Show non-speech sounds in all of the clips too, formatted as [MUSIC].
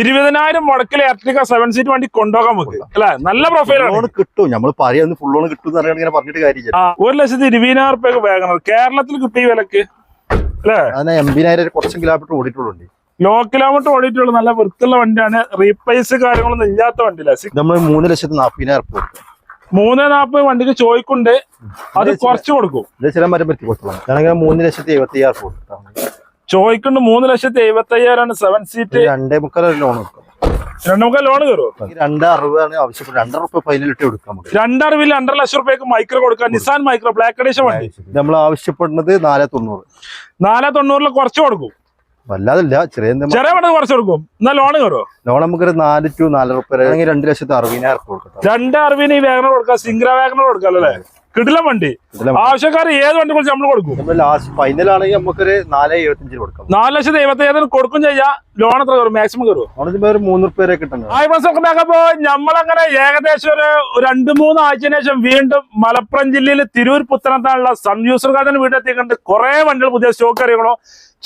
ഇരുപതിനായിരം മുടക്കിൽ ഇലക്ട്രിക്ക seven seat വണ്ടി കൊണ്ടുപോകാൻ നമുക്ക് അല്ലെ? നല്ല പ്രൊഫൈലാണ് കിട്ടും. നമ്മൾ പറയുന്നത് ഫുൾ ലോൺ കിട്ടും ഇങ്ങനെ പറഞ്ഞിട്ട് കാര്യം ഒരു ലക്ഷത്തി ഇരുപതിനായിരം റുപ്യ വേഗം കേരളത്തിൽ കിട്ടിയ വിലക്ക്. അല്ലേ? എൺപതിനായിരം കുറച്ച് കിലോമീറ്റർ ഓടിയിട്ടുള്ളൂ ലോ കിലോമീറ്റർ ഓടിയിട്ടുള്ള. നല്ല വൃത്തിയുള്ള വണ്ടിയാണ്. റീപ്ലേസ് കാര്യങ്ങളൊന്നും ഇല്ലാത്ത വണ്ടിയില്ല? നമ്മൾ മൂന്ന് ലക്ഷത്തി നാപ്പതിനായിരം റുപ്യ മൂന്ന് നാൽപ്പത് വണ്ടിക്ക് ചോദിക്കുണ്ട് അത് കുറച്ച് കൊടുക്കും. ഇത് ചില മരം പറ്റി കൊടുത്തോളാം. ഞാനങ്ങനെ മൂന്ന് ലക്ഷത്തി എഴുപത്തി അയ്യായിരം കൊടുക്കാം. ചോദിക്കുന്നുണ്ട് മൂന്ന് ലക്ഷത്തി എഴുപത്തി അയ്യായിരമാണ് സെവൻ സീറ്റ് രണ്ടേ മുക്കാൽ ലോൺ കൊടുക്കാം രണ്ടു ലോൺ കയറുമോ ഈ രണ്ട് അറുപതാണ് റുപ്യ രണ്ടര ഇട്ട് ഫൈനലിട്ട് കൊടുക്കാം നമുക്ക്. രണ്ടറിവിൽ രണ്ടര ലക്ഷം റുപ്യക്ക് മൈക്രോ കൊടുക്കാം. നിസാൻ മൈക്രോ ബ്ലാക്ക് എഡീഷൻ വണ്ടി. നമ്മൾ ആവശ്യപ്പെടുന്നത് നാല് തൊണ്ണൂറ്. നാല് തൊണ്ണൂറിൽ കുറച്ച് കൊടുക്കും. വല്ലാതില്ല. ചെറിയ ചെറിയ വണ്ടി കുറച്ച് കൊടുക്കും. എന്നാൽ ലോൺ കയറുമോ ലോൺ നമുക്കൊരു നാല് ടു നാലര റുപ്യ അല്ലെങ്കിൽ രണ്ട് ലക്ഷത്തി അറുപതിനായിരം കൊടുക്കാം. രണ്ട് അറുപതിന് ഈ വേഗന കൊടുക്കാം. സിംഗ്ര വേഗന കൊടുക്കാം അല്ലേ? കിടിലം വണ്ടി. ആവശ്യക്കാർ ഏത് വണ്ടി കുറിച്ച് നമ്മൾ കൊടുക്കും. ലാസ്റ്റ് ഫൈനൽ ആണെങ്കിൽ നമുക്കൊരു നാല് എഴുപത്തഞ്ചിന് കൊടുക്കാം. നാല് ലക്ഷത്തി എഴുപത്തി ഏഴിന് കൊടുക്കും ചെയ്യാം. ലോൺ എത്ര കയറും? മാക്സിമം കയറും ഒരു മൂന്ന് പേരെ കിട്ടുന്നത് നമ്മളങ്ങനെ ഏകദേശം ഒരു രണ്ട് മൂന്ന് ആഴ്ചയ്ക്ക് ശേഷം വീണ്ടും മലപ്പുറം ജില്ലയിൽ തിരൂർ പുത്തനത്താനുള്ള സംയൂസർകാരൻ വീട്ടിലെത്തിക്കൊണ്ട് കുറെ വണ്ടികൾ പുതിയ സ്റ്റോക്ക് അറിയണോ?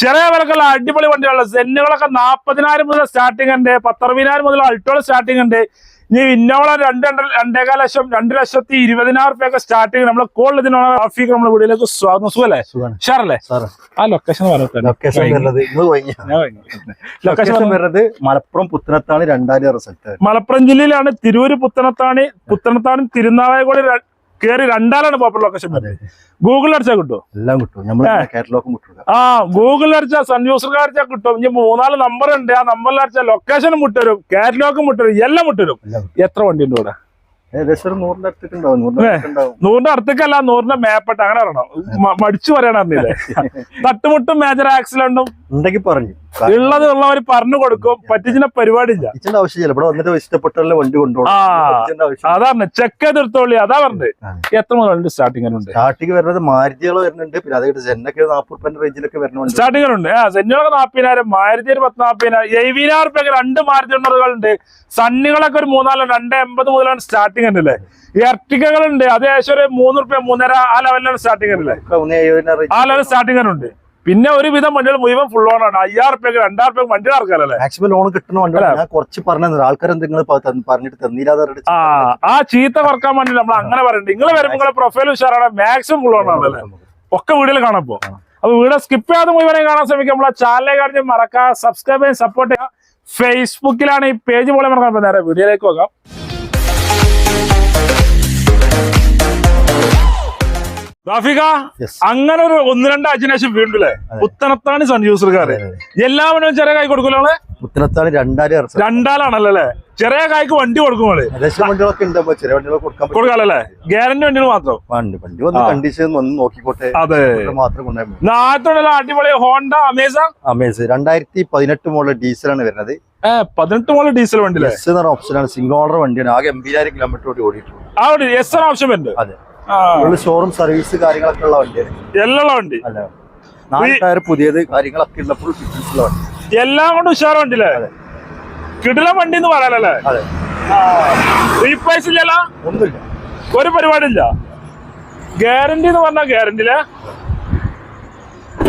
ചെറിയ വിലക്കുള്ള അടിപൊളി വണ്ടികളുള്ള സെന്നുകളൊക്കെ നാൽപ്പതിനായിരം മുതൽ സ്റ്റാർട്ടിംഗ് ഉണ്ട്. പത്തറുപതിനായിരം മുതൽ അൾട്ടോൾ സ്റ്റാർട്ടിംഗ് ഉണ്ട്. ഇനി ഇന്നോള രണ്ട് രണ്ടേകാല ലക്ഷം രണ്ട് ലക്ഷത്തി ഇരുപതിനായിരം റുപ്യൊക്കെ സ്റ്റാർട്ടിംഗ് നമ്മളെ കോൾ ഇതിനുള്ള ട്രാഫിക് നമ്മുടെ വീടിലേക്ക് സ്വാഗതം. സുഖല്ലേ? ഷാറല്ലേ ആ ലൊക്കേഷൻ ലൊക്കേഷൻ വരുന്നത് മലപ്പുറം പുത്തനത്താണി രണ്ടായിരം റിസൾട്ട് മലപ്പുറം ജില്ലയിലാണ്. തിരൂര് പുത്തനത്താണി പുത്തനത്താണി തിരുനാവായകോടി കയറി രണ്ടാലാണ് പോപ്പുലർ ലൊക്കേഷൻ വരുന്നത് ഗൂഗിളിൽ അടിച്ചാൽ കിട്ടും? എല്ലാം കിട്ടും. കാറ്റലോഗും കിട്ടും ആ ഗൂഗിളിൽ അടിച്ചാൽ സൺ യൂസർക്ക് അടിച്ചാൽ കിട്ടും. ഇനി മൂന്നാൽ നമ്പർ ഉണ്ട്. ആ നമ്പറിൽ അടിച്ചാൽ ലൊക്കേഷനും മുട്ടരും കാറ്റലോഗും മുട്ടരും. എല്ലാം മുട്ടരും. എത്ര വണ്ടി ഉണ്ട് ഇവിടെ? ഏകദേശം ഒരു നൂറിന്റെ അടുത്തേക്ക് ഉണ്ടാവും നൂറിന്റെ അടുത്തേക്കല്ല നൂറിന്റെ മേപ്പെട്ട് അങ്ങനെ പറയണം? മടിച്ചു പറയാൻ അറിഞ്ഞില്ലേ? [LAUGHS] തട്ടുമുട്ടും മേജർ ആക്സിഡന്റും ഉണ്ടെങ്കിൽ പറഞ്ഞു. ഉള്ളത് ഉള്ളവർ പറഞ്ഞു കൊടുക്കും പറ്റിച്ചിന്റെ പരിപാടി ഇല്ല. ആവശ്യമില്ല. ഇവിടെ വന്നിട്ട് ഇഷ്ടപ്പെട്ടുള്ള വണ്ടി കൊണ്ടുപോകും. അതാണ് ചെക്ക് എതിർത്തോളി അതാ പറഞ്ഞത് എത്ര മുതലുണ്ട് സ്റ്റാർട്ടിംഗ് ഉണ്ട് സ്റ്റാർട്ടിങ് വരുന്നത് മാരുതികൾ വരുന്നുണ്ട് പിന്നെ അതായത് സെന്നൊക്കെ നാപ്പത് റുപ്യന്റെ റേഞ്ചിലൊക്കെ വരുന്നുണ്ട്. സ്റ്റാർട്ടിംഗ് ഉണ്ട് ആ സെന്നുകളൊക്കെ നാപ്പതിനായിരം മാരുതി ഒരു പത്ത് നാപ്പതിനായിരം എഴുപതിനായിരം റുപ്യൊക്കെ രണ്ട് മാരുതി ഉണ്ടറുകളുണ്ട് സണ്ണികളൊക്കെ ഒരു മൂന്നാൽ രണ്ട് എൺപത് മുതലാണ് സ്റ്റാർട്ടിംഗ് ഉണ്ട് അല്ലേ എർട്ടിക്കകളുണ്ട് അത് ഏകദേശം ഒരു മൂന്ന് റുപ്യ മൂന്നര ആ ലെവലിലാണ് സ്റ്റാർട്ടിംഗ് അല്ലേ ആ ലെവലിൽ സ്റ്റാർട്ടിംഗ് ഉണ്ട് പിന്നെ ഒരുവിധം വണ്ടികൾ മുഴുവൻ ഫുൾ ഓൺ ആണ്. അയ്യായിരം റുപ്യക്ക് രണ്ടായിരം റുപ്യ വണ്ടി ഇറക്കാറല്ലേ? മാക്സിമം ലോൺ വണ്ടി ഞാൻ കുറച്ച് പറഞ്ഞു ആൾക്കാർ എന്തെങ്കിലും പറഞ്ഞിട്ട് തന്നില്ല. ആ ചീത്ത കുറയ്ക്കാൻ വേണ്ടി നമ്മൾ അങ്ങനെ പറയുന്നുണ്ട് നിങ്ങൾ വരുമ്പോൾ നിങ്ങളെ പ്രൊഫൈൽ ഉഷാറാണ്. മാക്സിമം ഫുൾ ഓൺ ആണല്ലേ? ഒക്കെ വീഡിയോയിൽ കാണപ്പോ അപ്പൊ വീട് സ്കിപ്പ് ചെയ്യാതെ മുഴുവനെ കാണാൻ ശ്രമിക്കുക. നമ്മളെ ചാനലിനെ കാണിച്ച് മറക്കുക സബ്സ്ക്രൈബ് ചെയ്യാൻ സപ്പോർട്ട് ചെയ്യുക. ഫേസ്ബുക്കിലാണ് ഈ പേജ് പോലെ മറക്കാൻ നേരെ വീഡിയോയിലേക്ക് പോകാം. റാഫിക അങ്ങനെ ഒരു ഒന്ന് രണ്ട് ശേഷം വീണ്ടും അല്ലേ പുത്തനത്താണ് സൺ എല്ലാവരും ചെറിയ കായ് കൊടുക്കൂലേ പുത്തനത്താണി രണ്ടാൽ. രണ്ടാലാണല്ലോ അല്ലേ? ചെറിയ കായ്ക്ക് വണ്ടി കൊടുക്കുമ്പോൾ കൊടുക്കാല്ലേ ഗ്യാരണ്ടി വണ്ടികൾ മാത്രം? വണ്ടി വണ്ടി വന്ന് കണ്ടീഷൻ വന്ന് നോക്കിക്കോട്ടെ. അതെ. മാത്രം നാട്ടിലുള്ള അടിപൊളി ഹോണ്ട അമേസ അമേസ് രണ്ടായിരത്തി പതിനെട്ട് മോഡൽ ആണ് വരുന്നത്. പതിനെട്ട് മോളിൽ ഡീസൽ വണ്ടി ഓപ്ഷനാണ് സിംഗിൾ ഓർഡർ വണ്ടിയാണ്. ആകെ എൺപതിനായിരം കിലോമീറ്റർ ഓടി ഓടിയിട്ടുള്ളൂ ആ ഓടി എസ് ഓപ്ഷൻ വരുന്നുണ്ട്. അതെ. ഷോറൂം സർവീസ് കാര്യങ്ങളൊക്കെ ഉള്ള വണ്ടിയാണ്. എല്ലാം വണ്ടി. അല്ല. നാല് ടയർ പുതിയത് കാര്യങ്ങളൊക്കെ ഉള്ള ഫുൾ ഫിറ്റ്നസ് വണ്ടി. എല്ലാം കൊണ്ട് ഉഷാർ വണ്ടില്ലേ കിടില വണ്ടി എന്ന് പറയാനല്ലേ? റീപ്ലേസ് ഇല്ലല്ലോ? ഒന്നുമില്ല. ഒരു പരിപാടിയില്ല. ഗ്യാരണ്ടി എന്ന് പറഞ്ഞാൽ ഗ്യാരണ്ടിയില്ലേ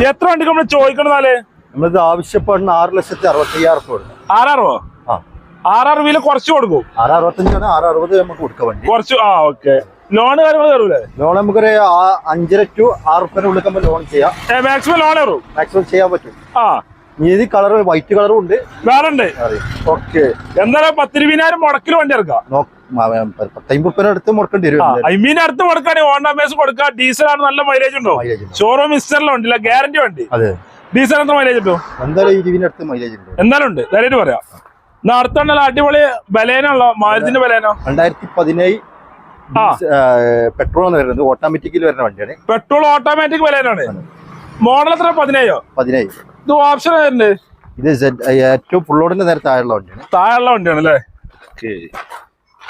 എത്ര വണ്ടി നമ്മൾ ചോദിക്കണമെന്നാൽ നമ്മളിത് ആവശ്യപ്പെടുന്ന ആറ് ലക്ഷത്തി അറുപത്തി അയ്യായിരം രൂപ ആറാറോ? ആറാറ് വീൽ കുറച്ച് കൊടുക്കും. ആറ് അറുപത്തഞ്ചാണ് ആറ് അറുപത് നമുക്ക് കൊടുക്കാൻ വേണ്ടി. കുറച്ച് ആ ഓക്കെ ലോണ് കാര്യങ്ങൾ കയറൂലേ ലോൺ നമുക്കൊരു അഞ്ചര ടു ആറ് ഉള്ളിൽ നമ്മൾ ലോൺ ചെയ്യാം. മാക്സിമം ലോൺ കയറും മാക്സിമം ചെയ്യാൻ പറ്റും. ആ. നീതി കളർ വൈറ്റ് കളറും ഉണ്ട്. വേറെ ഉണ്ട് ഓക്കെ. എന്തായാലും പത്തിരുപതിനായിരം മുടക്കിൽ വണ്ടി ഇറക്കാം അടുത്ത് മുടക്കേണ്ടി വരും. ഐ മീൻ അടുത്ത് കൊടുക്കാണെങ്കിൽ ഹോണ്ട ബേസ് കൊടുക്കുക ഡീസൽ ആണ് നല്ല മൈലേജ് ഉണ്ടോ? ഷോറൂം ഗ്യാരണ്ടി വണ്ടി. അതെ. ഡീസൽ എത്ര മൈലേജ് ഉണ്ടോ എന്തായാലും ഇരുവിന്റെ അടുത്ത് മൈലേജ് ഉണ്ട്. എന്തായാലും ഉണ്ട്. ധൈര്യമായിട്ട് പറയാം. എന്നാ അടുത്തുണ്ടല്ലോ അടിപൊളി ബലേനുള്ള മാരുതിന്റെ ബലേനോ? രണ്ടായിരത്തി പതിനേഴ്. പെട്രോൾ ആണ് വരുന്നത് ഓട്ടോമാറ്റിക്കിൽ വരുന്ന വണ്ടിയാണ്. പെട്രോൾ ഓട്ടോമാറ്റിക് വിലയാണ് മോഡൽ എത്ര? പതിനേഴോ? പതിനേഴ്. ഇത് ഓപ്ഷൻ വരുന്നത് ഇത് ഏറ്റവും ഫുള്ളോടിന്റെ നേരത്തെ താഴെയുള്ള വണ്ടിയാണ്. താഴെയുള്ള വണ്ടിയാണ് അല്ലേ?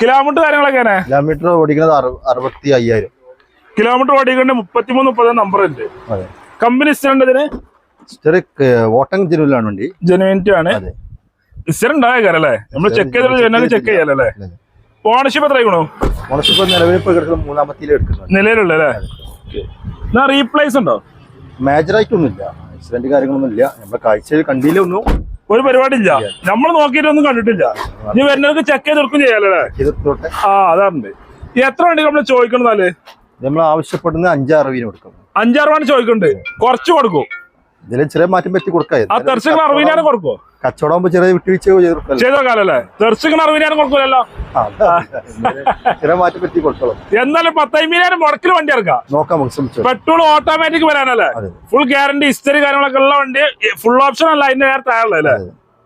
കിലോമീറ്റർ കാര്യങ്ങളൊക്കെ കിലോമീറ്റർ ഓടിക്കുന്നത് അറു- അറുപത്തി അയ്യായിരം. കിലോമീറ്റർ ഓടിക്കൊണ്ട് മുപ്പത്തിമൂന്ന് മുപ്പത് നമ്പർ ഉണ്ട്. കമ്പനി ഇതിന്? ഓട്ടം ജനുവിലാണ് വണ്ടി. ജെനുവിനിറ്റി ആണ്. ഇസ്റ്റർ ഉണ്ടായ കാര്യം അല്ലേ? നമ്മൾ ചെക്ക് ചെയ്തിട്ട് ചെക്ക് ചെയ്യാലോ അല്ലേ? അതെ. ഓണർഷിപ്പ് എത്ര ആയിക്കണോ ഓണർഷിപ്പ് നിലവിൽ ഇപ്പൊ കിടക്കുന്നത് മൂന്നാമത്തിയിൽ എടുക്കുന്നുണ്ട്. നിലവിലുള്ള അല്ലേ? എന്നാ റീപ്ലേസ് ഉണ്ടോ? മേജറായിട്ടൊന്നും ഇല്ല ആക്സിഡന്റ് കാര്യങ്ങളൊന്നും ഇല്ല നമ്മുടെ കാഴ്ചയിൽ കണ്ടിയിലൊന്നും ഒരു പരിപാടി ഇല്ല. നമ്മൾ നോക്കിയിട്ടൊന്നും കണ്ടിട്ടില്ല. ഇനി വരുന്നവർക്ക് ചെക്ക് ചെയ്ത് എടുക്കും ചെയ്യാലേ ആ അതാറുണ്ട് എത്ര വണ്ടി നമ്മൾ ചോദിക്കണമെന്നാൽ നമ്മൾ ആവശ്യപ്പെടുന്ന അഞ്ചാറ് അറുപതിന് കൊടുക്കും. അഞ്ചാറ് വണ്ടി ചോദിക്കുന്നുണ്ട് കുറച്ച് കൊടുക്കും. ഇതിലും ചെറിയ മാറ്റം പറ്റി കൊടുക്കാം. ആ തെർച്ചിക്കണ അറുപതിനായിരം കൊടുക്കുമോ കച്ചവടം ചെറിയ വിട്ടുവീഴ്ച ചെയ്ത് കൊടുക്കല്ലോ ചെയ്തോ കാലല്ലേ? തെർച്ചിക്കണ അറുപതിനായിരം കൊടുക്കൂലല്ലോ? ആ, അതാ. എന്തായാലും ചെറിയ മാറ്റം പറ്റി കൊടുത്തോളാം. എന്നാലും പത്തമ്പതിനായിരം മുടക്കിൽ വണ്ടി ഇറക്കാം. നോക്കാം നമുക്ക് ശ്രമിച്ചോ പെട്രോൾ ഓട്ടോമാറ്റിക് വരാനല്ലേ? അതെ. ഫുൾ ഗ്യാരണ്ടി ഹിസ്റ്ററി കാര്യങ്ങളൊക്കെ ഉള്ള വണ്ടി ഫുൾ ഓപ്ഷൻ അല്ല അതിന്റെ നേരത്തെ ആയുള്ളത് അല്ലേ?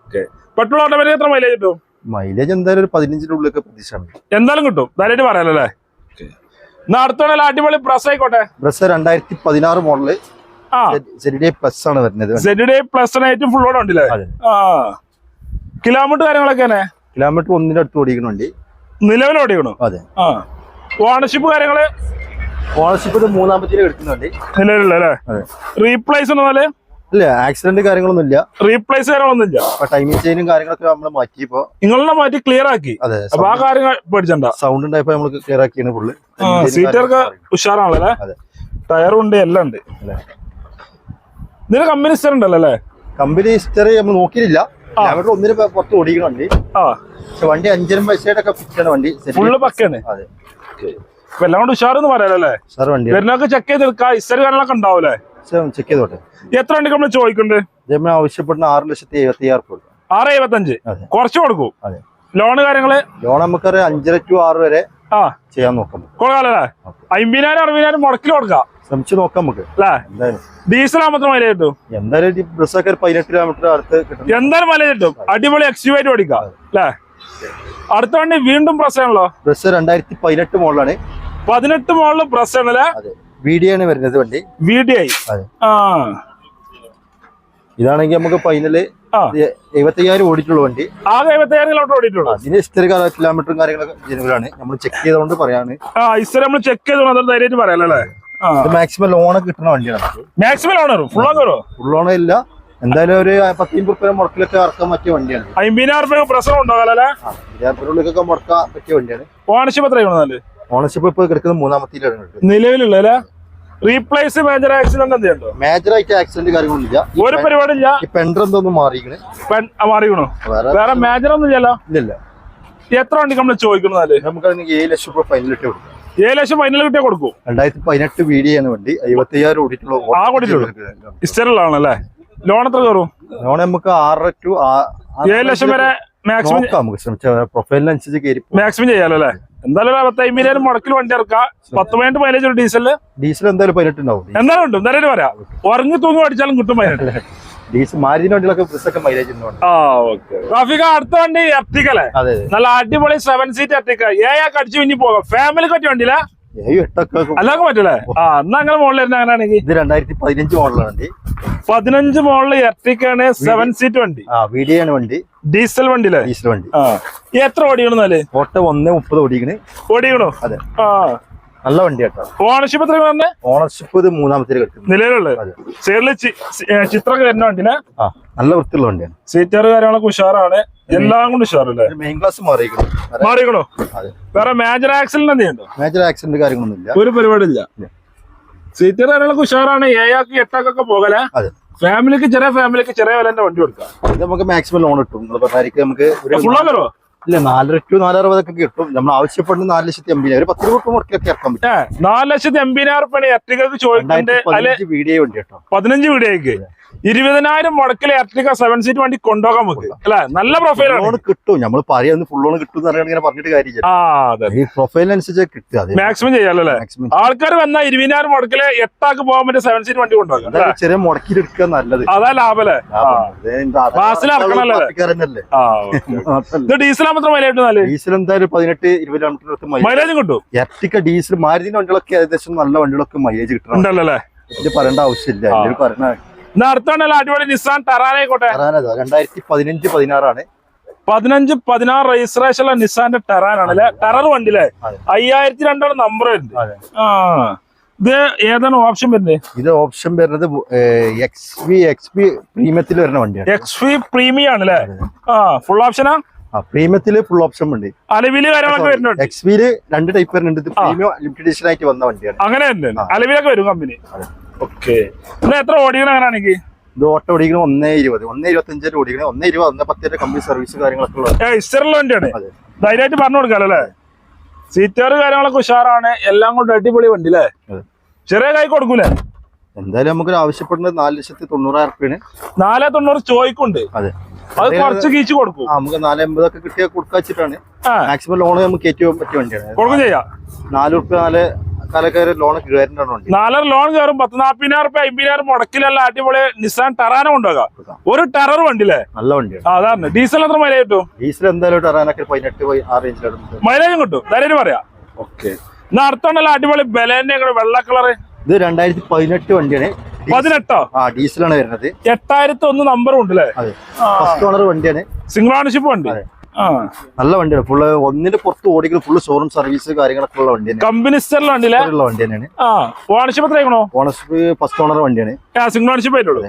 അതെ. പെട്രോൾ ഓട്ടോമാറ്റിക് എത്ര മൈലേജ് കിട്ടും? മൈലേജ് എന്തായാലും ഒരു പതിനഞ്ചിന്റെ ഉള്ളിലൊക്കെ പ്രതീക്ഷയാണ്. എന്തായാലും കിട്ടും. ധൈര്യമായിട്ട് പറയാലോ അല്ലേ? എന്നാ അടുത്തോടെ അടിപൊളി ബ്രസ് ആയിക്കോട്ടെ. ബ്രസ് രണ്ടായിരത്തി പതിനാറ് മോഡൽ പ്ലസ് ആണ് വരുന്നത്. സെഡ് പ്ലസ് ആയിട്ട് ഫുൾ ഓടെ ഉണ്ടല്ലേ? ആ. കിലോമീറ്റർ കാര്യങ്ങളൊക്കെ കിലോമീറ്റർ ഒന്നിന്റെ അടുത്ത് ഓടിക്കണുണ്ട് നിലവിൽ ഓടിക്കണു? അതെ. ആ. ഓണർഷിപ്പ് കാര്യങ്ങൾ? ഓണർഷിപ്പ് ഇത് മൂന്നാമത്തെ എടുക്കുന്ന വണ്ടി. നിലവിലുള്ള അല്ലേ? അതെ. റീപ്ലേസ് ഒന്നുമല്ലേ ഇല്ല ആക്സിഡന്റ് കാര്യങ്ങളൊന്നും ഇല്ല റീപ്ലേസ് കാര്യങ്ങളൊന്നുമില്ല. അപ്പൊ ടൈമിംഗ് ചെയിനും കാര്യങ്ങളൊക്കെ നമ്മൾ മാറ്റിയപ്പോ. നിങ്ങളെ മാറ്റി ക്ലിയർ ആക്കി. അതെ അപ്പൊ ആ കാര്യങ്ങൾ പേടിച്ചണ്ട. സൗണ്ട് ഉണ്ടായപ്പോ നമ്മൾ ക്ലിയർ ആക്കിയാണ് ഫുള്ള് സീറ്റർക്ക് ഉഷാറാണല്ലേ അതെ. ടയറും ഉണ്ട് എല്ലാം ഉണ്ട്. അല്ലേ ഇതിന് കമ്പനി സ്റ്റർ ഉണ്ടല്ലോ അല്ലേ? കമ്പനി ഹിസ്റ്ററി നമ്മൾ നോക്കിയില്ല കിലോമീറ്റർ ഒന്നിന് പുറത്ത് ഓടിക്കണ വണ്ടി. ആ. പക്ഷെ വണ്ടി അഞ്ചരം പൈസയുടെ ഫിറ്റാണ് വണ്ടി. ഫുള്ള് പക്കയാണ്. അതെ. എല്ലാം കൊണ്ട് ഉഷാറെന്ന് പറയാലോ അല്ലേ? സാർ വണ്ടി വരുന്നൊക്കെ ചെക്ക് ചെയ്തെടുക്കാം ഇസ്റ്റർ കാര്യങ്ങളൊക്കെ ഉണ്ടാവൂലേ ചെക്ക് ചെയ്തോട്ടെ. എത്ര വണ്ടിക്ക് നമ്മൾ ചോദിക്കുന്നുണ്ട്? നമ്മൾ ആവശ്യപ്പെടുന്ന ആറ് ലക്ഷത്തി എഴുപത്തി ആറ് ആറ് എഴുപത്തഞ്ച്. കുറച്ച് കൊടുക്കും. അതെ. ലോണ് കാര്യങ്ങൾ? ലോൺ നമുക്കൊരു അഞ്ചര ടു ആറ് വരെ ആ. ചെയ്യാൻ നോക്കാം കൊടുക്കാല്ലേ അമ്പതിനായിരം അറുപതിനായിരം മുടക്കിൽ കൊടുക്കാം. ശ്രമിച്ചു നോക്കാം നമുക്ക്. അല്ലേ? ഡീസൽ ആകുമ്പോൾ മൈലേജ് കിട്ടും? എന്തായാലും ബസ്സൊക്കെ ഒരു പതിനെട്ട് കിലോമീറ്റർ അടുത്ത് കിട്ടും എന്തായാലും മൈലേജ് കിട്ടും. അടിപൊളി എക്സ്യൂ ആയിട്ട് ഓടിക്കാം. അല്ലേ? അടുത്ത വണ്ടി വീണ്ടും പ്രശ്നമാണല്ലോ ബസ് രണ്ടായിരത്തി പതിനെട്ട് മോളിലാണ് പതിനെട്ട് മോളിൽ പ്രശ്നമല്ലേ ആണ് വരുന്നത് വണ്ടി. വി ഡി ഐ അതെ. ആ. ഇതാണെങ്കിൽ നമുക്ക് ഫൈനൽ ആ. എഴുപത്തി അയ്യായിരം ഓടിയിട്ടുള്ള വണ്ടി. ആകെ എഴുപത്തയ്യായിരം കിലോമീറ്റർ ഓടിയിട്ടുള്ളൂ അതിന് ഹിസ്റ്ററി കിലോമീറ്ററും കാര്യങ്ങളൊക്കെ ജനുവലാണ് നമ്മൾ ചെക്ക് ചെയ്തുകൊണ്ട് പറയാണ് ആ ഇസ്റ്റർ നമ്മൾ ചെക്ക് ചെയ്തോണ്ട് അതൊരു ധൈര്യമായിട്ട് പറയാല്ലേ മാക്സിമം ലോണൊക്കെ കിട്ടുന്ന വണ്ടിയാണ് മാക്സിമം ലോൺ ഫുൾ ഓണറോ ഫുൾ ലോൺ ഇല്ല. എന്തായാലും ഒരു പത്തിയും റുപ്യ മുടക്കിലൊക്കെ ഇറക്കാൻ പറ്റിയ വണ്ടിയാണ്. അമ്പതിനായിരം റുപ്യ പ്രശ്നം ഉണ്ടാകാലേ ഇരുപതിനുള്ളിലൊക്കെ മുടക്കാൻ പറ്റിയ വണ്ടിയാണ്. ഓണർഷിപ്പ് എത്രയാണ് ഓണർഷിപ്പ് ഇപ്പൊ കിടക്കുന്നത് മൂന്നാമത്തെ നിലവിലുള്ള റീപ്ലേസ് മേജർ ആക്സിഡന്റ് എന്തുണ്ടോ മേജർ ആയിട്ട് ആക്സിഡന്റ് കാര്യങ്ങളൊന്നുമില്ല ഒരു പരിപാടി ഇല്ല ഈ പെൻഡർ എന്തോന്നും മാറിയിരിക്കണ് മാറിക്കണോ? വേറെ മേജർ ഒന്നും ഇല്ലല്ലോ. ഇല്ല എത്ര വണ്ടി നമ്മൾ ചോദിക്കണമെന്നാൽ നമുക്ക് അതിന് ഏഴ് ലക്ഷം രൂപ ഫൈനൽ ഇട്ട് കൊടുക്കും. ഏഴ് ലക്ഷം ഫൈനൽ കിട്ടിയാ കൊടുക്കും. രണ്ടായിരത്തി പതിനെട്ട് വീഡിയോ ആണ് വണ്ടി അയ്യായിരം ഓടിയിട്ടുള്ള ആ ഓടിയിട്ടുള്ളൂ. ഇസ്റ്ററിലാണല്ലേ ലോൺ എത്ര കയറും? ലോൺ നമുക്ക് ആറ് ടു ഏഴ് ലക്ഷം വരെ മാക്സിമം നമുക്ക് ശ്രമിച്ച പ്രൊഫൈലിനനുസരിച്ച് മാക്സിമം ചെയ്യാലോ അല്ലേ? എന്തായാലും മുടക്കിൽ വണ്ടി ഇറക്കാം പത്ത് പതിനെട്ട് മൈലേജ് ഒരു ഡീസലിൽ ഡീസൽ എന്തായാലും പതിനെട്ട് ഉണ്ടാവും. എന്തായാലും ഉണ്ട്. എന്തായാലും വരാം. ഉറങ്ങി തൂങ്ങി അടിച്ചാലും കിട്ടും പതിനെട്ട്. [LAUGHS] ഡീസൽ മാരുതിന്റെ വണ്ടികളൊക്കെ മൈലേജ് അടുത്ത വണ്ടി എർട്ടിക്കല്ലേ നല്ല അടിപൊളി സെവൻ സീറ്റ് എർട്ടിക്ക ഏയാ അടിച്ചു പിന്നെ പോകാം. ഫാമിലി പറ്റിയ വണ്ടിയില്ല? അല്ലാതെ പറ്റൂലേ? ആ എന്നാ അങ്ങനെ മോളിൽ വരുന്ന അങ്ങനെയാണെങ്കിൽ? ഇത് രണ്ടായിരത്തി പതിനഞ്ച് മോഡലാണ് പതിനഞ്ച് മോളിൽ എർട്ടിക്കാണ് സെവൻ സീറ്റ് വണ്ടി. ആണ് വണ്ടി. ഡീസൽ വണ്ടിയില്ലേ ഡീസൽ വണ്ടി. എത്ര ഓടിക്കണെന്നാൽ ഓട്ടോ ഒന്ന് മുപ്പത് ഓടിക്കണ്. ഓടിക്കണോ? അതെ. ആ. നല്ല വണ്ടി കേട്ടോ. ഓണർഷിപ്പ് എത്ര പറഞ്ഞേ? ഓണർഷിപ്പ് ഇത് മൂന്നാമത്തെ നിലവിലുള്ളത്. സൈഡിൽ ചിത്രമൊക്കെ വരുന്ന വണ്ടിനെ? ആ നല്ല വൃത്തിയുള്ള വണ്ടിയാണ്. സീറ്റർ കാര്യങ്ങളൊക്കെ ഉഷാറാണ്. എല്ലാം കൊണ്ട് ഉഷാറല്ലേ? മെയിൻ ക്ലാസ് മാറിയിക്കണോ മാറിയിക്കണോ അതെ. വേറെ മേജർ ആക്സിഡന്റ് എന്തെയുണ്ടോ മേജർ ആക്സിഡന്റ് കാര്യങ്ങളൊന്നും ഇല്ല ഒരു പരിപാടി ഇല്ല. സീറ്റർ കാര്യങ്ങളൊക്കെ ഉഷാറാണ്. ഏഴാക്ക് എട്ടാക്കൊക്കെ പോകലേ. ഫാമിലിക്ക് ചെറിയ ഫാമിലിക്ക് ചെറിയ വിലന്റെ വണ്ടി കൊടുക്കാം. ഇത് നമുക്ക് മാക്സിമം ലോൺ കിട്ടും. നമുക്ക് ഫുള്ളോ ഇല്ല നാലര ടു നാലറുപതൊക്കെ കിട്ടും. നമ്മൾ ആവശ്യപ്പെടുന്ന നാല് ലക്ഷത്തി അമ്പതിനായിരം. ഒരു പത്ത് രൂപ മുടക്കിയൊക്കെ ഇറക്കാൻ പറ്റും. നാല് ലക്ഷത്തി എൺപതിനായിരം റുപ്യാണ് എർട്ടിക്കക്ക് ചോദിക്കേണ്ടത് പതിനഞ്ച് വീഡിയോ വണ്ടി കേട്ടോ. പതിനഞ്ച് വീടിയേക്ക് ഇരുപതിനായിരം മുടക്കിൽ എർട്ടിക്ക സെവൻ സീറ്റ് വണ്ടി കൊണ്ടുപോകാൻ നമുക്ക് അല്ലെ? നല്ല പ്രൊഫൈൽ കിട്ടും. നമ്മൾ പറയാന്ന് ഫുൾ ലോൺ കിട്ടും പറയാൻ ഇങ്ങനെ പറഞ്ഞിട്ട് പ്രൊഫൈലിനനുസരിച്ച് കിട്ടുക. മാക്സിമം ചെയ്യാലോ ആൾക്കാർ വന്നാൽ ഇരുപതിനായിരം മുടക്കിലെ എട്ടാക്ക് പോകാൻ പറ്റിയ സെവൻ സീറ്റ് വണ്ടി കൊണ്ടുപോകാം? ചെറിയ എടുക്കുക നല്ലത്. അതാ ലാഭല്ലേ ഡീസൽ മാത്രം മൈലേജ് ഡീസൽ എന്തായാലും പതിനെട്ട് ഇരുപത് കിലോമീറ്റർ മൈലേജ് കിട്ടും? എർട്ടിക്ക ഡീസൽ മാരുതിന്റെ വണ്ടികളൊക്കെ ഏകദേശം നല്ല വണ്ടികളൊക്കെ മൈലേജ് കിട്ടണം. പറയേണ്ട ആവശ്യമില്ല. ആ. പറഞ്ഞ അടിപൊളി നിസാൻ ടെറാനായിക്കോട്ടെ രണ്ടായിരത്തി പതിനഞ്ച് പതിനാറാണ്. പതിനഞ്ച് പതിനാറ് രജിസ്ട്രേഷൻ ഉള്ള നിസാന്റെ ടെറാനാണ് അല്ലെ ടെറർ വണ്ടി അല്ലേ. അയ്യായിരത്തി രണ്ടാണ് നമ്പർ വരുന്നത്. ആ ഇത് ഏതാണ് ഓപ്ഷൻ വരുന്നത്? ഇത് ഓപ്ഷൻ വരുന്നത് എക്സ് വി എക്സ് പി പ്രീമിയത്തിൽ വരുന്ന വണ്ടിയാണ്. എക്സ് വി പ്രീമിയം ആണ് അല്ലേ ആ ഫുൾ ഓപ്ഷനാ പ്രീമിയത്തിൽ ഫുൾ ഓപ്ഷൻ ഉണ്ട്. അലവിൽ കാര്യങ്ങളൊക്കെ വരുന്നുണ്ട്. എക്സ് വിയിൽ രണ്ട് ടൈപ്പ് വരുന്നുണ്ട്. പ്രീമിയം ലിമിറ്റഡ് എഡിഷൻ ആയിട്ട് വന്ന വണ്ടിയാണ്. അങ്ങനെ. അലവിലൊക്കെ വരും കമ്പനി. ഓക്കെ. പിന്നെ എത്ര ഓടിക്കണം അങ്ങനെയാണെങ്കിൽ ഇത് ഓട്ടോ ഓടിക്കണ ഒന്നേ ഇരുപത്. ഒന്നേ ഇരുപത്തഞ്ച് ഓടിക്കണം. ഒന്നേ ഇരുപത് ഒന്നേ പത്തിന്റെ കമ്പനി സർവീസ് കാര്യങ്ങളൊക്കെ ഉള്ളത്. ഏ ഇസ്റ്ററുള്ള വണ്ടിയാണ്. ധൈര്യമായിട്ട് പറഞ്ഞു കൊടുക്കാലോ അല്ലേ? സീറ്റാറ് കാര്യങ്ങളൊക്കെ ഉഷാറാണ്. എല്ലാം കൊണ്ട് അടിപൊളി വണ്ടി അല്ലേ? ചെറിയ കൈ കൊടുക്കൂലേ? എന്തായാലും നമുക്ക് ആവശ്യപ്പെടുന്നത് നാല് ലക്ഷത്തി തൊണ്ണൂറായിരം റുപ്യാണ് നാല് തൊണ്ണൂറ് ചോയ്ക്കുണ്ട്. അതെ. അത് കുറച്ച് കീച്ച് കൊടുക്കും. നമുക്ക് നാല് എൺപതൊക്കെ കിട്ടിയാൽ കൊടുക്കാച്ചിട്ടാണ്. മാക്സിമം ലോൺ നമുക്ക് ഏറ്റവും പറ്റിയ വണ്ടിയാണ്. കൊടുക്കും ചെയ്യാം. നാല് റുപ്യ നാല് ലോൺ നാലര ലോൺ കയറും പത്ത് നാപ്പതിനായിരം റുപ്യ അമ്പതിനായിരം മുടക്കിലല്ല അടിപൊളി നിസാൻ ടെറാന കൊണ്ടുപോകാം ഒരു ടെറർ വണ്ടിയില്ലേ? നല്ല വണ്ടിയാണ് സാധാരണ ഡീസൽ എത്ര മൈലേജ് കിട്ടും? ഡീസൽ എന്തായാലും ടറാനൊക്കെ പതിനെട്ട് പോയി ആ റേഞ്ചിലാണ് മൈലേജും കിട്ടും. ധൈര്യം പറയാ. ഓക്കെ എന്നാ അടുത്തുണ്ടല്ലോ അടിപൊളി ബലേന്റെ വെള്ള കളറ് ഇത് രണ്ടായിരത്തി പതിനെട്ട് വണ്ടിയാണ് പതിനെട്ടോ? ആ ഡീസലാണ് വരുന്നത്. എട്ടായിരത്തി ഒന്ന് നമ്പറും ഉണ്ട് അല്ലേ അതെ ഫസ്റ്റ് ഓണർ വണ്ടിയാണ്. സിംഗിൾ ഓണർഷിപ്പ് ഉണ്ട്. ആ നല്ല വണ്ടിയാണ്. ഫുള്ള് ഒന്നിന്റെ പുറത്ത് ഓടിക്കുന്ന ഫുള്ള് ഷോറൂം സർവീസ് കാര്യങ്ങളൊക്കെ ഉള്ള വണ്ടിയാണ്. കമ്പനി സ്റ്ററിൽ ഉണ്ടല്ലേ ഉള്ള വണ്ടി തന്നെയാണ് ആ. ഓണർഷിപ്പ് എത്ര ആയിക്കണോ? ഓണർഷിപ്പ് ഫസ്റ്റ് ഓണർ വണ്ടിയാണ്. സിംഗിൾ ഓണർഷിപ്പ് ആയിട്ടുള്ളൂ.